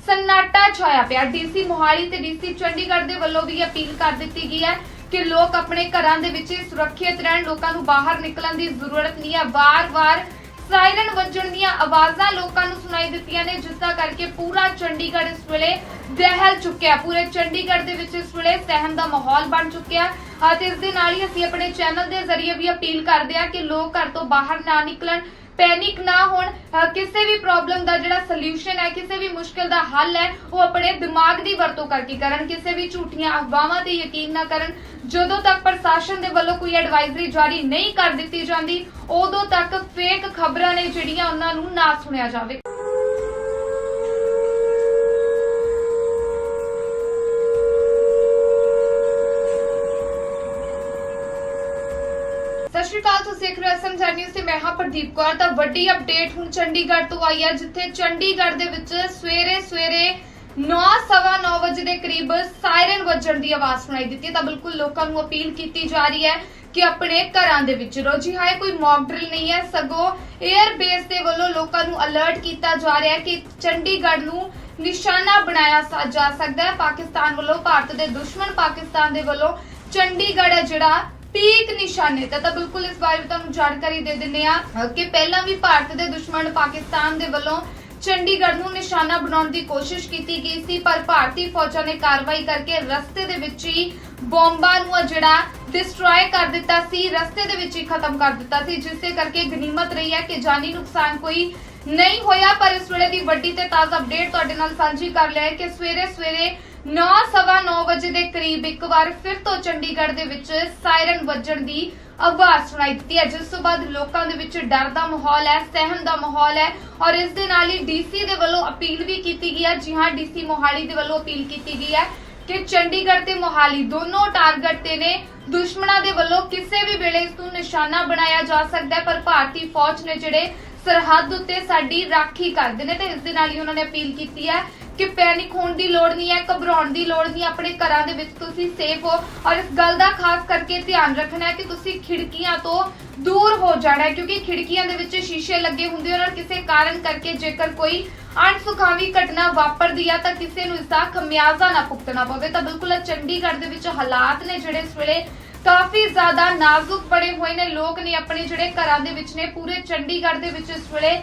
ਸੰਨਾਟਾ ਛਾਇਆ ਪਿਆ। ਡੀਸੀ ਮੋਹਾਲੀ ਤੇ ਡੀਸੀ ਚੰਡੀਗੜ੍ਹ ਦੇ ਵੱਲੋਂ ਵੀ ਅਪੀਲ ਕਰ ਦਿੱਤੀ ਗਈ ਹੈ ਕਿ ਲੋਕ ਆਪਣੇ ਘਰਾਂ ਦੇ ਵਿੱਚ ਸੁਰੱਖਿਅਤ ਰਹਿਣ, ਲੋਕਾਂ ਨੂੰ ਬਾਹਰ ਨਿਕਲਣ ਦੀ ਜ਼ਰੂਰਤ ਨਹੀਂ ਹੈ। ਵਾਰ-ਵਾਰ ਸਾਇਰਨ ਵੱਜਣ ਦੀਆਂ ਆਵਾਜ਼ਾਂ ਲੋਕਾਂ ਨੂੰ ਸੁਣਾਈ ਦਿੱਤੀਆਂ ਨੇ, ਜਿਸ ਦਾ ਕਰਕੇ ਪੂਰਾ ਚੰਡੀਗੜ੍ਹ ਇਸ ਵੇਲੇ ਦਹਿਲ ਚੁੱਕਿਆ ਪੂਰੇ ਚੰਡੀਗੜ੍ਹ ਦੇ ਵਿੱਚ ਇਸ ਵੇਲੇ ਸਹਿਮ ਦਾ ਮਾਹੌਲ ਬਣ ਚੁੱਕਿਆ ਅਤੇ ਇਸ ਦੇ ਨਾਲ ਹੀ ਅਸੀਂ ਆਪਣੇ ਚੈਨਲ ਦੇ ਜ਼ਰੀਏ ਵੀ ਅਪੀਲ ਕਰਦੇ ਹਾਂ ਕਿ ਲੋਕ ਘਰ ਤੋਂ ਬਾਹਰ ਨਾ ਨਿਕਲਣ। ਪੈਨਿਕ ਨਾ ਹੋਣ ਕਿਸੇ ਵੀ ਪ੍ਰੋਬਲਮ ਦਾ ਜਿਹੜਾ ਸੋਲੂਸ਼ਨ ਹੈ, ਕਿਸੇ ਵੀ ਮੁਸ਼ਕਲ ਦਾ ਹੱਲ ਹੈ, ਉਹ ਆਪਣੇ ਦਿਮਾਗ ਦੀ ਵਰਤੋਂ ਕਰਕੇ ਕਰਨ, ਕਿਸੇ ਵੀ ਝੂਠੀਆਂ ਅਫਵਾਹਾਂ ਤੇ ਯਕੀਨ ਨਾ ਕਰਨ। ਜਦੋਂ ਤੱਕ ਪ੍ਰਸ਼ਾਸਨ ਦੇ ਵੱਲੋਂ ਕੋਈ ਐਡਵਾਈਜ਼ਰੀ ਜਾਰੀ ਨਹੀਂ ਕਰ ਦਿੱਤੀ ਜਾਂਦੀ, ਉਦੋਂ ਤੱਕ ਫੇਕ ਖਬਰਾਂ ਨੇ ਜਿਹੜੀਆਂ ਉਹਨਾਂ ਨੂੰ ਨਾ ਸੁਣਿਆ ਜਾਵੇ ਸਤਿ ਸ਼੍ਰੀ ਅਕਾਲ ਤੁਸੀਂ ਦੇਖ ਨਿਊਜ਼ ਤੇ ਮੈਂ ਹਾਂ ਪ੍ਰਦੀਪ ਕੌਰ। ਤਾਂ ਵੱਡੀ ਅਪਡੇਟ ਹੁਣ ਚੰਡੀਗੜ੍ਹ ਤੋਂ ਆਈ ਹੈ, ਜਿੱਥੇ ਚੰਡੀਗੜ੍ਹ ਦੇ ਵਿੱਚ ਸਵੇਰੇ ਸਵੇਰੇ 9:30 ਵਜੇ ਦੇ ਕਰੀਬ ਸਾਇਰਨ ਵੱਜਣ ਦੀ ਆਵਾਜ਼ ਸੁਣਾਈ ਦਿੱਤੀ ਤਾਂ ਬਿਲਕੁਲ ਲੋਕਾਂ ਨੂੰ ਅਪੀਲ ਕੀਤੀ ਜਾ ਰਹੀ ਹੈ ਕਿ ਆਪਣੇ ਘਰਾਂ ਦੇ ਵਿੱਚ ਰਹੋ। ਜੀ ਹਾਂ ਕੋਈ ਮੌਕ ਡਰਿਲ ਨਹੀਂ ਹੈ। ਸਗੋਂ 에ਅਰ ਬੇਸ ਦੇ ਵੱਲੋਂ ਲੋਕਾਂ ਨੂੰ ਅਲਰਟ ਕੀਤਾ ਜਾ ਰਿਹਾ ਹੈ ਕਿ ਚੰਡੀਗੜ੍ਹ ਨੂੰ ਨਿਸ਼ਾਨਾ ਬਣਾਇਆ ਜਾ ਸਕਦਾ ਹੈ। ਪਾਕਿਸਤਾਨ ਵੱਲੋਂ, ਭਾਰਤ ਦੇ ਦੁਸ਼ਮਣ ਪਾਕਿਸਤਾਨ ਦੇ ਵੱਲੋਂ ਚੰਡੀਗੜ੍ਹ ਜਿਹੜਾ ਪੀਕ ਨਿਸ਼ਾਨੇ ਤੇ ਤਾਂ ਬਿਲਕੁਲ ਇਸ ਬਾਰੇ ਤੁਹਾਨੂੰ ਜਾਣਕਾਰੀ ਦੇ ਦਿੰਨੇ ਆ ਕਿ ਪਹਿਲਾਂ ਵੀ ਭਾਰਤ ਦੇ ਦੁਸ਼ਮਣ ਪਾਕਿਸਤਾਨ ਦੇ ਵੱਲੋਂ ਚੰਡੀਗੜ੍ਹ ਨੂੰ ਨਿਸ਼ਾਨਾ ਬਣਾਉਣ ਦੀ ਕੋਸ਼ਿਸ਼ ਕੀਤੀ ਗਈ ਸੀ, ਪਰ ਭਾਰਤੀ ਫੌਜਾਂ ਨੇ ਕਾਰਵਾਈ ਕਰਕੇ ਰਸਤੇ ਦੇ ਵਿੱਚ ਹੀ ਬੰਬਾਂ ਨੂੰ ਜਿਹੜਾ ਡਿਸਟਰੋਏ ਕਰ ਦਿੱਤਾ ਸੀ, ਰਸਤੇ ਦੇ ਵਿੱਚ ਹੀ ਖਤਮ ਕਰ ਦਿੱਤਾ ਸੀ, ਜਿਸ ਦੇ ਕਰਕੇ ਗਨੀਮਤ ਰਹੀ ਹੈ ਕਿ ਜਾਨੀ ਨੁਕਸਾਨ ਕੋਈ ਨਹੀਂ ਹੋਇਆ, ਪਰ ਇਸ ਵੇਲੇ ਦੀ ਵੱਡੀ ਤੇ ਤਾਜ਼ਾ ਅਪਡੇਟ ਤੁਹਾਡੇ ਨਾਲ ਸਾਂਝੀ ਕਰ ਲਿਆ ਹੈ ਕਿ ਸਵੇਰੇ ਸਵੇਰੇ 9:30 ਵਜੇ ਦੇ ਕਰੀਬ ਇੱਕ ਵਾਰ ਫਿਰ ਤੋਂ ਚੰਡੀਗੜ੍ਹ ਦੇ ਵਿੱਚ ਸਾਇਰਨ ਵੱਜਣ ਦੀ ਆਵਾਜ਼ ਸੁਣਾਈ ਦਿੱਤੀ ਹੈ। ਜਿਸ ਤੋਂ ਬਾਅਦ ਲੋਕਾਂ ਦੇ ਵਿੱਚ ਡਰ ਦਾ ਮਾਹੌਲ ਹੈ, ਸਹਿਮ ਦਾ ਮਾਹੌਲ ਹੈ ਔਰ ਇਸ ਦੇ ਨਾਲ ਹੀ ਡੀਸੀ ਦੇ ਵੱਲੋਂ ਅਪੀਲ ਵੀ ਕੀਤੀ ਗਈ ਹੈ। ਜੀ ਹਾਂ ਡੀਸੀ ਮੋਹਾਲੀ ਦੇ ਵੱਲੋਂ ਅਪੀਲ ਕੀਤੀ ਗਈ ਹੈ ਕਿ ਚੰਡੀਗੜ੍ਹ ਤੇ ਮੋਹਾਲੀ ਦੋਨੋਂ ਟਾਰਗੇਟ ਤੇ ਨੇ। ਦੁਸ਼ਮਣਾਂ ਦੇ ਵੱਲੋਂ ਕਿਸੇ ਵੀ ਵੇਲੇ ਇਸ ਨੂੰ ਨਿਸ਼ਾਨਾ ਬਣਾਇਆ ਜਾ ਸਕਦਾ ਹੈ, ਪਰ ਭਾਰਤੀ ਫੌਜ ਨੇ ਜਿਹੜੇ ਸਰਹੱਦ ਉੱਤੇ ਸਾਡੀ ਰਾਖੀ ਕਰਦੇ ਨੇ ਤੇ ਇਸ ਦੇ ਨਾਲ ਹੀ ਉਹਨਾਂ ਨੇ ਅਪੀਲ ਕੀਤੀ ਹੈ ਕਿ ਪੈਨਿਕ ਹੋਣ ਦੀ ਲੋੜ ਨਹੀਂ ਹੈ, ਘਬਰਾਉਣ ਦੀ ਲੋੜ ਨਹੀਂ, ਆਪਣੇ ਘਰਾਂ ਦੇ ਵਿੱਚ ਤੁਸੀਂ ਸੇਫ ਹੋ ਔਰ ਇਸ ਗੱਲ ਦਾ ਖਾਸ ਕਰਕੇ ਧਿਆਨ ਰੱਖਣਾ ਹੈ ਕਿ ਤੁਸੀਂ ਖਿੜਕੀਆਂ ਤੋਂ ਦੂਰ ਹੋ ਜਾਣਾ ਹੈ, ਕਿਉਂਕਿ ਖਿੜਕੀਆਂ ਦੇ ਵਿੱਚ ਸ਼ੀਸ਼ੇ ਲੱਗੇ ਹੁੰਦੇ ਹਨ ਔਰ ਕਿਸੇ ਕਾਰਨ ਕਰਕੇ ਜੇਕਰ ਕੋਈ ਅਣਸੁਖਾਵੀ ਘਟਨਾ ਵਾਪਰਦੀ ਆ ਤਾਂ ਕਿਸੇ ਨੂੰ ਇਸ ਦਾ ਖਮਿਆਜ਼ਾ ਨਾ ਭੁਗਤਣਾ ਪਵੇ। ਤਾਂ ਬਿਲਕੁਲ ਚੰਡੀਗੜ੍ਹ ਦੇ ਵਿੱਚ ਹਾਲਾਤ ਨੇ ਜਿਹੜੇ ਇਸ ਵੇਲੇ ਕਾਫੀ ਜ਼ਿਆਦਾ ਨਾਜ਼ੁਕ ਬਣੇ ਹੋਏ ਨੇ। ਲੋਕ ਨੇ ਆਪਣੇ ਜਿਹੜੇ ਘਰਾਂ ਦੇ ਵਿੱਚ ਨੇ, ਪੂਰੇ ਚੰਡੀਗੜ੍ਹ ਦੇ ਵਿੱਚ ਇਸ ਵੇਲੇ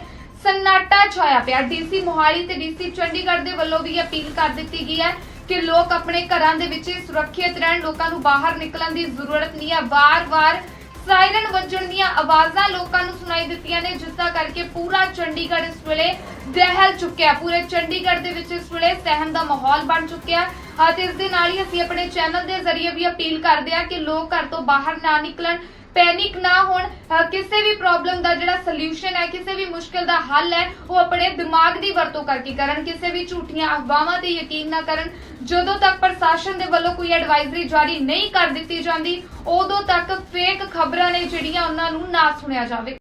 ਸੰਨਾਟਾ ਛਾਇਆ ਪਿਆ ਡੀਸੀ ਮੋਹਾਲੀ ਤੇ ਡੀਸੀ ਚੰਡੀਗੜ੍ਹ ਦੇ ਵੱਲੋਂ ਵੀ ਅਪੀਲ ਕਰ ਦਿੱਤੀ ਗਈ ਹੈ ਕਿ ਲੋਕ ਆਪਣੇ ਘਰਾਂ ਦੇ ਵਿੱਚ ਸੁਰੱਖਿਅਤ ਰਹਿਣ ਲੋਕਾਂ ਨੂੰ ਬਾਹਰ ਨਿਕਲਣ ਦੀ ਜ਼ਰੂਰਤ ਨਹੀਂ ਹੈ ਵਾਰ-ਵਾਰ ਸਾਇਰਨ ਵੱਜਣ ਦੀਆਂ ਆਵਾਜ਼ਾਂ ਲੋਕਾਂ ਨੂੰ ਸੁਣਾਈ ਦਿੱਤੀਆਂ ਨੇ ਜਿਸ ਦਾ ਕਰਕੇ ਪੂਰਾ ਚੰਡੀਗੜ੍ਹ ਇਸ ਵੇਲੇ ਦਹਿਲ ਚੁੱਕਿਆ ਪੂਰੇ ਚੰਡੀਗੜ੍ਹ ਦੇ ਵਿੱਚ ਇਸ ਵੇਲੇ ਸਹਿਮ ਦਾ ਮਾਹੌਲ ਬਣ ਚੁੱਕਿਆ ਅਤੇ ਇਸ ਦੇ ਨਾਲ ਹੀ ਅਸੀਂ ਆਪਣੇ ਚੈਨਲ ਦੇ ਜ਼ਰੀਏ ਵੀ ਅਪੀਲ ਕਰਦੇ ਹਾਂ ਕਿ ਲੋਕ ਘਰ ਤੋਂ ਬਾਹਰ ਨਾ ਨਿਕਲਣ ਪੈਨਿਕ ਨਾ ਹੋਣ ਕਿਸੇ ਵੀ ਪ੍ਰੋਬਲਮ ਦਾ ਜਿਹੜਾ ਸੋਲੂਸ਼ਨ ਹੈ, ਕਿਸੇ ਵੀ ਮੁਸ਼ਕਲ ਦਾ ਹੱਲ ਹੈ, ਉਹ ਆਪਣੇ ਦਿਮਾਗ ਦੀ ਵਰਤੋਂ ਕਰਕੇ ਕਰਨ, ਕਿਸੇ ਵੀ ਝੂਠੀਆਂ ਅਫਵਾਹਾਂ ਤੇ ਯਕੀਨ ਨਾ ਕਰਨ। ਜਦੋਂ ਤੱਕ ਪ੍ਰਸ਼ਾਸਨ ਦੇ ਵੱਲੋਂ ਕੋਈ ਐਡਵਾਈਜ਼ਰੀ ਜਾਰੀ ਨਹੀਂ ਕਰ ਦਿੱਤੀ ਜਾਂਦੀ, ਉਦੋਂ ਤੱਕ ਫੇਕ ਖਬਰਾਂ ਨੇ ਜਿਹੜੀਆਂ ਉਹਨਾਂ ਨੂੰ ਨਾ ਸੁਣਿਆ ਜਾਵੇ।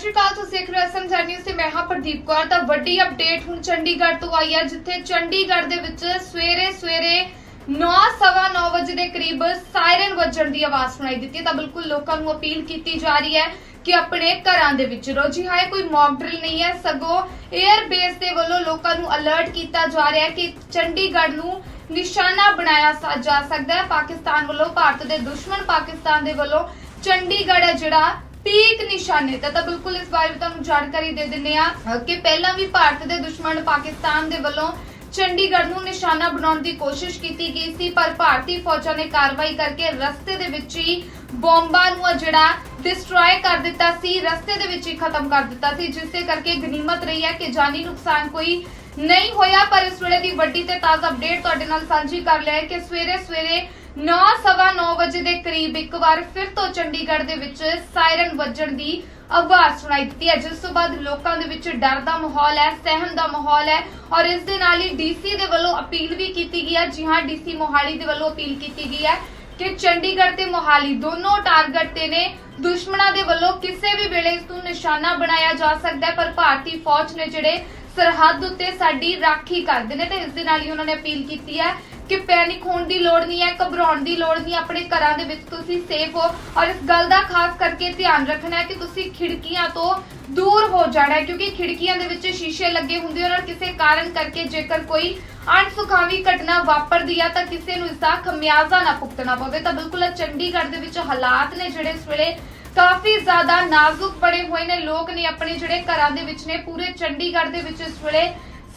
ਸ਼੍ਰੀ ਅਕਾਲ ਤੁਸੀਂ ਦੇਖ ਰਹੇ ਹੋ ਐਸਐਮਜੀ ਨਿਊਜ਼ ਤੇ ਮੈਂ ਹਾਂ ਪ੍ਰਦੀਪ ਕੌਰ। ਤਾਂ ਵੱਡੀ ਅਪਡੇਟ ਹੁਣ ਚੰਡੀਗੜ੍ਹ ਤੋਂ ਆਈ ਹੈ, ਜਿੱਥੇ ਚੰਡੀਗੜ੍ਹ ਦੇ ਵਿੱਚ ਸਵੇਰੇ ਸਵੇਰੇ 9:30 ਵਜੇ ਦੇ ਕਰੀਬ ਸਾਇਰਨ ਵੱਜਣ ਦੀ ਆਵਾਜ਼ ਸੁਣਾਈ ਦਿੱਤੀ ਤਾਂ ਬਿਲਕੁਲ ਲੋਕਾਂ ਨੂੰ ਅਪੀਲ ਕੀਤੀ ਜਾ ਰਹੀ ਹੈ ਕਿ ਆਪਣੇ ਘਰਾਂ ਦੇ ਵਿੱਚ ਰਹੋ। ਜੀ ਹਾਂ ਕੋਈ ਮੌਕ ਡਰਿਲ ਨਹੀਂ ਹੈ। ਸਗੋਂ 에ਅਰ ਬੇਸ ਦੇ ਵੱਲੋਂ ਲੋਕਾਂ ਨੂੰ ਅਲਰਟ ਕੀਤਾ ਜਾ ਰਿਹਾ ਹੈ ਕਿ ਚੰਡੀਗੜ੍ਹ ਨੂੰ ਨਿਸ਼ਾਨਾ ਬਣਾਇਆ ਜਾ ਸਕਦਾ ਹੈ। ਪਾਕਿਸਤਾਨ ਵੱਲੋਂ, ਭਾਰਤ ਦੇ ਦੁਸ਼ਮਣ ਪਾਕਿਸਤਾਨ ਦੇ ਵੱਲੋਂ ਚੰਡੀਗੜ੍ਹ ਜਿਹੜਾ ਪੀਕ ਨਿਸ਼ਾਨੇ ਤੇ ਤਾਂ ਬਿਲਕੁਲ ਇਸ ਬਾਰੇ ਤੁਹਾਨੂੰ ਜਾਣਕਾਰੀ ਦੇ ਦਿੰਨੇ ਆ ਕਿ ਪਹਿਲਾਂ ਵੀ ਭਾਰਤ ਦੇ ਦੁਸ਼ਮਣ ਪਾਕਿਸਤਾਨ ਦੇ ਵੱਲੋਂ ਚੰਡੀਗੜ੍ਹ ਨੂੰ ਨਿਸ਼ਾਨਾ ਬਣਾਉਣ ਦੀ ਕੋਸ਼ਿਸ਼ ਕੀਤੀ ਗਈ ਸੀ, ਪਰ ਭਾਰਤੀ ਫੌਜਾਂ ਨੇ ਕਾਰਵਾਈ ਕਰਕੇ ਰਸਤੇ ਦੇ ਵਿੱਚ ਹੀ ਬੰਬਾਂ ਨੂੰ ਜਿਹੜਾ ਡਿਸਟਰੋਏ ਕਰ ਦਿੱਤਾ ਸੀ, ਰਸਤੇ ਦੇ ਵਿੱਚ ਹੀ ਖਤਮ ਕਰ ਦਿੱਤਾ ਸੀ, ਜਿਸ ਦੇ ਕਰਕੇ ਗਨੀਮਤ ਰਹੀ ਹੈ ਕਿ ਜਾਨੀ ਨੁਕਸਾਨ ਕੋਈ ਨਹੀਂ ਹੋਇਆ, ਪਰ ਇਸ ਵੇਲੇ ਦੀ ਵੱਡੀ ਤੇ ਤਾਜ਼ਾ ਅਪਡੇਟ ਤੁਹਾਡੇ ਨਾਲ ਸਾਂਝੀ ਕਰ ਲਿਆ ਹੈ ਕਿ ਸਵੇਰੇ ਸਵੇਰੇ 9:30 ਵਜੇ ਦੇ ਕਰੀਬ ਇੱਕ ਵਾਰ ਫਿਰ ਤੋਂ ਚੰਡੀਗੜ੍ਹ ਦੇ ਵਿੱਚ ਸਾਇਰਨ ਵੱਜਣ ਦੀ ਆਵਾਜ਼ ਸੁਣਾਈ ਦਿੱਤੀ ਹੈ। ਜਿਸ ਤੋਂ ਬਾਅਦ ਲੋਕਾਂ ਦੇ ਵਿੱਚ ਡਰ ਦਾ ਮਾਹੌਲ ਹੈ, ਸਹਿਮ ਦਾ ਮਾਹੌਲ ਹੈ ਔਰ ਇਸ ਦੇ ਨਾਲ ਹੀ ਡੀਸੀ ਦੇ ਵੱਲੋਂ ਅਪੀਲ ਵੀ ਕੀਤੀ ਗਈ ਹੈ। ਜੀ ਹਾਂ ਡੀਸੀ ਮੋਹਾਲੀ ਦੇ ਵੱਲੋਂ ਅਪੀਲ ਕੀਤੀ ਗਈ ਹੈ ਕਿ ਚੰਡੀਗੜ੍ਹ ਤੇ ਮੋਹਾਲੀ ਦੋਨੋਂ ਟਾਰਗੇਟ ਤੇ ਨੇ। ਦੁਸ਼ਮਣਾਂ ਦੇ ਵੱਲੋਂ ਕਿਸੇ ਵੀ ਵੇਲੇ ਇਸ ਨੂੰ ਨਿਸ਼ਾਨਾ ਬਣਾਇਆ ਜਾ ਸਕਦਾ ਹੈ, ਪਰ ਭਾਰਤੀ ਫੌਜ ਨੇ ਜਿਹੜੇ ਸਰਹੱਦ ਉੱਤੇ ਸਾਡੀ ਰਾਖੀ ਕਰਦੇ ਨੇ ਤੇ ਇਸ ਦੇ ਨਾਲ ਹੀ ਉਹਨਾਂ ਨੇ ਅਪੀਲ ਕੀਤੀ ਹੈ ਕਿ ਪੈਨਿਕ ਹੋਣ ਦੀ ਲੋੜ ਨਹੀਂ ਹੈ, ਘਬਰਾਉਣ ਦੀ ਲੋੜ ਨਹੀਂ, ਆਪਣੇ ਘਰਾਂ ਦੇ ਵਿੱਚ ਤੁਸੀਂ ਸੇਫ ਹੋ। ਔਰ ਇਸ ਗੱਲ ਦਾ ਖਾਸ ਕਰਕੇ ਧਿਆਨ ਰੱਖਣਾ ਹੈ ਕਿ ਤੁਸੀਂ ਖਿੜਕੀਆਂ ਤੋਂ ਦੂਰ ਹੋ ਜਾਣਾ ਹੈ, ਕਿਉਂਕਿ ਖਿੜਕੀਆਂ ਦੇ ਵਿੱਚ ਸ਼ੀਸ਼ੇ ਲੱਗੇ ਹੁੰਦੇ ਹਨ ਔਰ ਕਿਸੇ ਕਾਰਨ ਕਰਕੇ ਜੇਕਰ ਕੋਈ ਅਣਸੁਖਾਵੀ ਘਟਨਾ ਵਾਪਰਦੀ ਆ ਤਾਂ ਕਿਸੇ ਨੂੰ ਇਸ ਦਾ ਖਮਿਆਜ਼ਾ ਨਾ ਭੁਗਤਣਾ ਪਵੇ। ਤਾਂ ਬਿਲਕੁਲ ਚੰਡੀਗੜ੍ਹ ਦੇ ਵਿੱਚ ਹਾਲਾਤ ਨੇ ਜਿਹੜੇ ਇਸ ਵੇਲੇ ਕਾਫੀ ਜ਼ਿਆਦਾ ਨਾਜ਼ੁਕ ਬਣੇ ਹੋਏ ਨੇ। ਲੋਕ ਨੇ ਆਪਣੇ ਜਿਹੜੇ ਘਰਾਂ ਦੇ ਵਿੱਚ ਨੇ, ਪੂਰੇ ਚੰਡੀਗੜ੍ਹ ਦੇ ਵਿੱਚ ਇਸ ਵੇਲੇ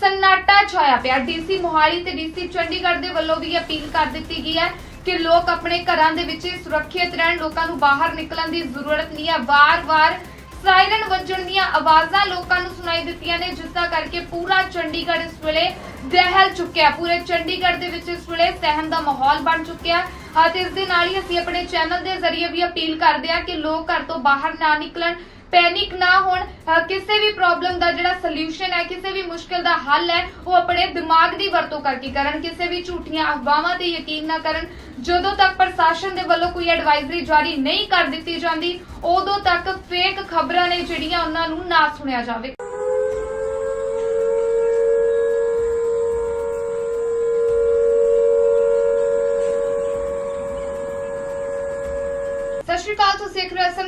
ਸੰਨਾਟਾ ਛਾਇਆ ਪਿਆ। ਡੀਸੀ ਮੋਹਾਲੀ ਤੇ ਡੀਸੀ ਚੰਡੀਗੜ੍ਹ ਦੇ ਵੱਲੋਂ ਵੀ ਅਪੀਲ ਕਰ ਦਿੱਤੀ ਗਈ ਹੈ ਕਿ ਲੋਕ ਆਪਣੇ ਘਰਾਂ ਦੇ ਵਿੱਚ ਸੁਰੱਖਿਅਤ ਰਹਿਣ, ਲੋਕਾਂ ਨੂੰ ਬਾਹਰ ਨਿਕਲਣ ਦੀ ਜ਼ਰੂਰਤ ਨਹੀਂ ਹੈ। ਵਾਰ-ਵਾਰ ਸਾਇਰਨ ਵੱਜਣ ਦੀਆਂ ਆਵਾਜ਼ਾਂ ਲੋਕਾਂ ਨੂੰ ਸੁਣਾਈ ਦਿੱਤੀਆਂ ਨੇ, ਜਿਸ ਦਾ ਕਰਕੇ ਪੂਰਾ ਚੰਡੀਗੜ੍ਹ ਇਸ ਵੇਲੇ ਦਹਿਲ ਚੁੱਕਿਆ ਪੂਰੇ ਚੰਡੀਗੜ੍ਹ ਦੇ ਵਿੱਚ ਇਸ ਵੇਲੇ ਸਹਿਮ ਦਾ ਮਾਹੌਲ ਬਣ ਚੁੱਕਿਆ ਅਤੇ ਇਸ ਦੇ ਨਾਲ ਹੀ ਅਸੀਂ ਆਪਣੇ ਚੈਨਲ ਦੇ ਜ਼ਰੀਏ ਵੀ ਅਪੀਲ ਕਰਦੇ ਹਾਂ ਕਿ ਲੋਕ ਘਰ ਤੋਂ ਬਾਹਰ ਨਾ ਨਿਕਲਣ। ਪੈਨਿਕ ਨਾ ਹੋਣ ਕਿਸੇ ਵੀ ਪ੍ਰੋਬਲਮ ਦਾ ਜਿਹੜਾ ਸੋਲੂਸ਼ਨ ਹੈ, ਕਿਸੇ ਵੀ ਮੁਸ਼ਕਲ ਦਾ ਹੱਲ ਹੈ, ਉਹ ਆਪਣੇ ਦਿਮਾਗ ਦੀ ਵਰਤੋਂ ਕਰਕੇ ਕਰਨ, ਕਿਸੇ ਵੀ ਝੂਠੀਆਂ ਅਫਵਾਹਾਂ ਤੇ ਯਕੀਨ ਨਾ ਕਰਨ। ਜਦੋਂ ਤੱਕ ਪ੍ਰਸ਼ਾਸਨ ਦੇ ਵੱਲੋਂ ਕੋਈ ਐਡਵਾਈਜ਼ਰੀ ਜਾਰੀ ਨਹੀਂ ਕਰ ਦਿੱਤੀ ਜਾਂਦੀ, ਉਦੋਂ ਤੱਕ ਫੇਕ ਖਬਰਾਂ ਨੇ ਜਿਹੜੀਆਂ ਉਹਨਾਂ ਨੂੰ ਨਾ ਸੁਣਿਆ ਜਾਵੇ ਸਤਿ ਸ਼੍ਰੀ ਅਕਾਲ ਤੁਸੀਂ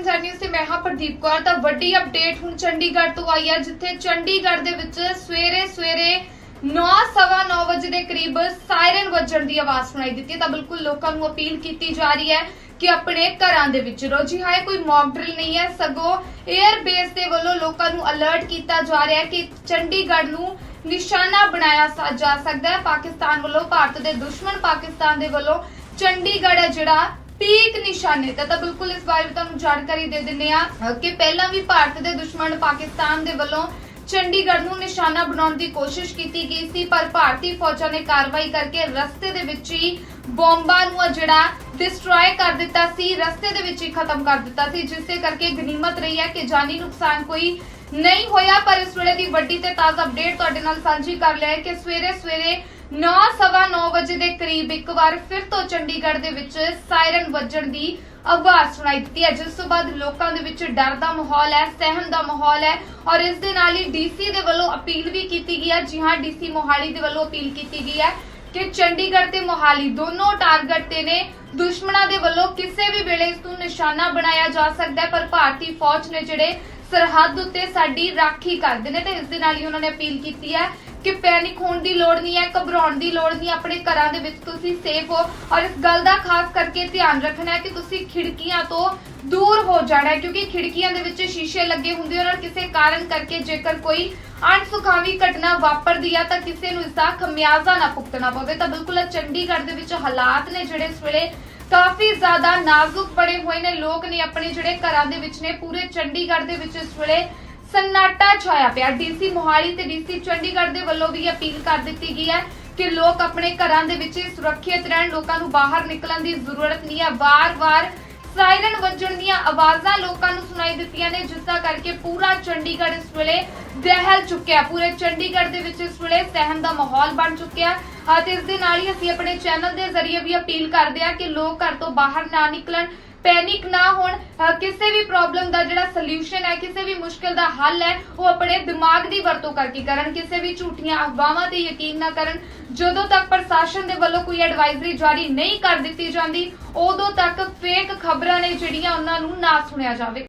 ਦੇਖ ਨਿਊਜ਼ ਤੇ ਮੈਂ ਹਾਂ ਪ੍ਰਦੀਪ ਕੌਰ। ਤਾਂ ਵੱਡੀ ਅਪਡੇਟ ਹੁਣ ਚੰਡੀਗੜ੍ਹ ਤੋਂ ਆਈ ਹੈ, ਜਿੱਥੇ ਚੰਡੀਗੜ੍ਹ ਦੇ ਵਿੱਚ ਸਵੇਰੇ ਸਵੇਰੇ 9:30 ਵਜੇ ਦੇ ਕਰੀਬ ਸਾਇਰਨ ਵੱਜਣ ਦੀ ਆਵਾਜ਼ ਸੁਣਾਈ ਦਿੱਤੀ ਤਾਂ ਬਿਲਕੁਲ ਲੋਕਾਂ ਨੂੰ ਅਪੀਲ ਕੀਤੀ ਜਾ ਰਹੀ ਹੈ ਕਿ ਆਪਣੇ ਘਰਾਂ ਦੇ ਵਿੱਚ ਰਹੋ। ਜੀ ਹਾਂ ਕੋਈ ਮੌਕ ਡਰਿਲ ਨਹੀਂ ਹੈ। ਸਗੋਂ 에ਅਰ ਬੇਸ ਦੇ ਵੱਲੋਂ ਲੋਕਾਂ ਨੂੰ ਅਲਰਟ ਕੀਤਾ ਜਾ ਰਿਹਾ ਹੈ ਕਿ ਚੰਡੀਗੜ੍ਹ ਨੂੰ ਨਿਸ਼ਾਨਾ ਬਣਾਇਆ ਜਾ ਸਕਦਾ ਹੈ। ਪਾਕਿਸਤਾਨ ਵੱਲੋਂ, ਭਾਰਤ ਦੇ ਦੁਸ਼ਮਣ ਪਾਕਿਸਤਾਨ ਦੇ ਵੱਲੋਂ ਚੰਡੀਗੜ੍ਹ ਜਿਹੜਾ ਪੀਕ ਨਿਸ਼ਾਨੇ ਤੇ ਤਾਂ ਬਿਲਕੁਲ ਇਸ ਬਾਰੇ ਤੁਹਾਨੂੰ ਜਾਣਕਾਰੀ ਦੇ ਦਿੰਨੇ ਆ ਕਿ ਪਹਿਲਾਂ ਵੀ ਭਾਰਤ ਦੇ ਦੁਸ਼ਮਣ ਪਾਕਿਸਤਾਨ ਦੇ ਵੱਲੋਂ ਚੰਡੀਗੜ੍ਹ ਨੂੰ ਨਿਸ਼ਾਨਾ ਬਣਾਉਣ ਦੀ ਕੋਸ਼ਿਸ਼ ਕੀਤੀ ਗਈ ਸੀ, ਪਰ ਭਾਰਤੀ ਫੌਜਾਂ ਨੇ ਕਾਰਵਾਈ ਕਰਕੇ ਰਸਤੇ ਦੇ ਵਿੱਚ ਹੀ ਬੰਬਾਂ ਨੂੰ ਜਿਹੜਾ ਡਿਸਟਰੋਏ ਕਰ ਦਿੱਤਾ ਸੀ, ਰਸਤੇ ਦੇ ਵਿੱਚ ਹੀ ਖਤਮ ਕਰ ਦਿੱਤਾ ਸੀ, ਜਿਸ ਦੇ ਕਰਕੇ ਗਨੀਮਤ ਰਹੀ ਹੈ ਕਿ ਜਾਨੀ ਨੁਕਸਾਨ ਕੋਈ ਨਹੀਂ ਹੋਇਆ, ਪਰ ਇਸ ਵੇਲੇ ਦੀ ਵੱਡੀ ਤੇ ਤਾਜ਼ਾ ਅਪਡੇਟ ਤੁਹਾਡੇ ਨਾਲ ਸਾਂਝੀ ਕਰ ਲਿਆ ਹੈ ਕਿ ਸਵੇਰੇ ਸਵੇਰੇ 9:30 ਵਜੇ ਦੇ ਕਰੀਬ ਇੱਕ ਵਾਰ ਫਿਰ ਤੋਂ ਚੰਡੀਗੜ੍ਹ ਦੇ ਵਿੱਚ ਸਾਇਰਨ ਵੱਜਣ ਦੀ ਆਵਾਜ਼ ਸੁਣਾਈ ਦਿੱਤੀ ਹੈ। ਜਿਸ ਤੋਂ ਬਾਅਦ ਲੋਕਾਂ ਦੇ ਵਿੱਚ ਡਰ ਦਾ ਮਾਹੌਲ ਹੈ, ਸਹਿਮ ਦਾ ਮਾਹੌਲ ਹੈ ਔਰ ਇਸ ਦੇ ਨਾਲ ਹੀ ਡੀਸੀ ਦੇ ਵੱਲੋਂ ਅਪੀਲ ਵੀ ਕੀਤੀ ਗਈ ਹੈ। ਜੀ ਹਾਂ ਡੀਸੀ ਮੋਹਾਲੀ ਦੇ ਵੱਲੋਂ ਅਪੀਲ ਕੀਤੀ ਗਈ ਹੈ ਕਿ ਚੰਡੀਗੜ੍ਹ ਤੇ ਮੋਹਾਲੀ ਦੋਨੋਂ ਟਾਰਗੇਟ ਤੇ ਨੇ। ਦੁਸ਼ਮਣਾਂ ਦੇ ਵੱਲੋਂ ਕਿਸੇ ਵੀ ਵੇਲੇ ਇਸ ਨੂੰ ਨਿਸ਼ਾਨਾ ਬਣਾਇਆ ਜਾ ਸਕਦਾ ਹੈ, ਪਰ ਭਾਰਤੀ ਫੌਜ ਨੇ ਜਿਹੜੇ ਸਰਹੱਦ ਉੱਤੇ ਸਾਡੀ ਰਾਖੀ ਕਰਦੇ ਨੇ ਤੇ ਇਸ ਦੇ ਨਾਲ ਹੀ ਉਹਨਾਂ ਨੇ ਅਪੀਲ ਕੀਤੀ ਹੈ ਕਿ ਪੈਨਿਕ ਹੋਣ ਦੀ ਲੋੜ ਨਹੀਂ ਹੈ, ਘਬਰਾਉਣ ਦੀ ਲੋੜ ਨਹੀਂ, ਆਪਣੇ ਘਰਾਂ ਦੇ ਵਿੱਚ ਤੁਸੀਂ ਸੇਫ ਹੋ ਔਰ ਇਸ ਗੱਲ ਦਾ ਖਾਸ ਕਰਕੇ ਧਿਆਨ ਰੱਖਣਾ ਹੈ ਕਿ ਤੁਸੀਂ ਖਿੜਕੀਆਂ ਤੋਂ ਦੂਰ ਹੋ ਜਾਣਾ ਹੈ, ਕਿਉਂਕਿ ਖਿੜਕੀਆਂ ਦੇ ਵਿੱਚ ਸ਼ੀਸ਼ੇ ਲੱਗੇ ਹੁੰਦੇ ਹਨ ਔਰ ਕਿਸੇ ਕਾਰਨ ਕਰਕੇ ਜੇਕਰ ਕੋਈ ਅਣਸੁਖਾਵੀ ਘਟਨਾ ਵਾਪਰਦੀ ਆ ਤਾਂ ਕਿਸੇ ਨੂੰ ਇਸ ਦਾ ਖਮਿਆਜ਼ਾ ਨਾ ਭੁਗਤਣਾ ਪਵੇ। ਤਾਂ ਬਿਲਕੁਲ ਚੰਡੀਗੜ੍ਹ ਦੇ ਵਿੱਚ ਹਾਲਾਤ ਨੇ ਜਿਹੜੇ ਇਸ ਵੇਲੇ ਕਾਫੀ ਜ਼ਿਆਦਾ ਨਾਜ਼ੁਕ ਬਣੇ ਹੋਏ ਨੇ। ਲੋਕ ਨੇ ਆਪਣੇ ਜਿਹੜੇ ਘਰਾਂ ਦੇ ਵਿੱਚ ਨੇ, ਪੂਰੇ ਚੰਡੀਗੜ੍ਹ ਦੇ ਵਿੱਚ ਇਸ ਵੇਲੇ ਸੰਨਾਟਾ ਛਾਇਆ ਪਿਆ। ਡੀਸੀ ਮੋਹਾਲੀ ਤੇ ਡੀਸੀ ਚੰਡੀਗੜ੍ਹ ਦੇ ਵੱਲੋਂ ਵੀ ਅਪੀਲ ਕਰ ਦਿੱਤੀ ਗਈ ਹੈ ਕਿ ਲੋਕ ਆਪਣੇ ਘਰਾਂ ਦੇ ਵਿੱਚ ਸੁਰੱਖਿਅਤ ਰਹਿਣ, ਲੋਕਾਂ ਨੂੰ ਬਾਹਰ ਨਿਕਲਣ ਦੀ ਜ਼ਰੂਰਤ ਨਹੀਂ ਹੈ। ਵਾਰ-ਵਾਰ ਸਾਇਰਨ ਵੱਜਣ ਦੀਆਂ ਆਵਾਜ਼ਾਂ ਲੋਕਾਂ ਨੂੰ ਸੁਣਾਈ ਦਿੱਤੀਆਂ ਨੇ, ਜਿਸ ਦਾ ਕਰਕੇ ਪੂਰਾ ਚੰਡੀਗੜ੍ਹ ਇਸ ਵੇਲੇ ਦਹਿਲ ਚੁੱਕਿਆ ਪੂਰੇ ਚੰਡੀਗੜ੍ਹ ਦੇ ਵਿੱਚ ਇਸ ਵੇਲੇ ਸਹਿਮ ਦਾ ਮਾਹੌਲ ਬਣ ਚੁੱਕਿਆ ਅਤੇ ਇਸ ਦੇ ਨਾਲ ਹੀ ਅਸੀਂ ਆਪਣੇ ਚੈਨਲ ਦੇ ਜ਼ਰੀਏ ਵੀ ਅਪੀਲ ਕਰਦੇ ਹਾਂ ਕਿ ਲੋਕ ਘਰ ਤੋਂ ਬਾਹਰ ਨਾ ਨਿਕਲਣ। ਪੈਨਿਕ ਨਾ ਹੋਣ ਕਿਸੇ ਵੀ ਪ੍ਰੋਬਲਮ ਦਾ ਜਿਹੜਾ ਸੋਲੂਸ਼ਨ ਹੈ, ਕਿਸੇ ਵੀ ਮੁਸ਼ਕਲ ਦਾ ਹੱਲ ਹੈ, ਉਹ ਆਪਣੇ ਦਿਮਾਗ ਦੀ ਵਰਤੋਂ ਕਰਕੇ ਕਰਨ, ਕਿਸੇ ਵੀ ਝੂਠੀਆਂ ਅਫਵਾਹਾਂ ਤੇ ਯਕੀਨ ਨਾ ਕਰਨ। ਜਦੋਂ ਤੱਕ ਪ੍ਰਸ਼ਾਸਨ ਦੇ ਵੱਲੋਂ ਕੋਈ ਐਡਵਾਈਜ਼ਰੀ ਜਾਰੀ ਨਹੀਂ ਕਰ ਦਿੱਤੀ ਜਾਂਦੀ, ਉਦੋਂ ਤੱਕ ਫੇਕ ਖਬਰਾਂ ਨੇ ਜਿਹੜੀਆਂ ਉਹਨਾਂ ਨੂੰ ਨਾ ਸੁਣਿਆ ਜਾਵੇ।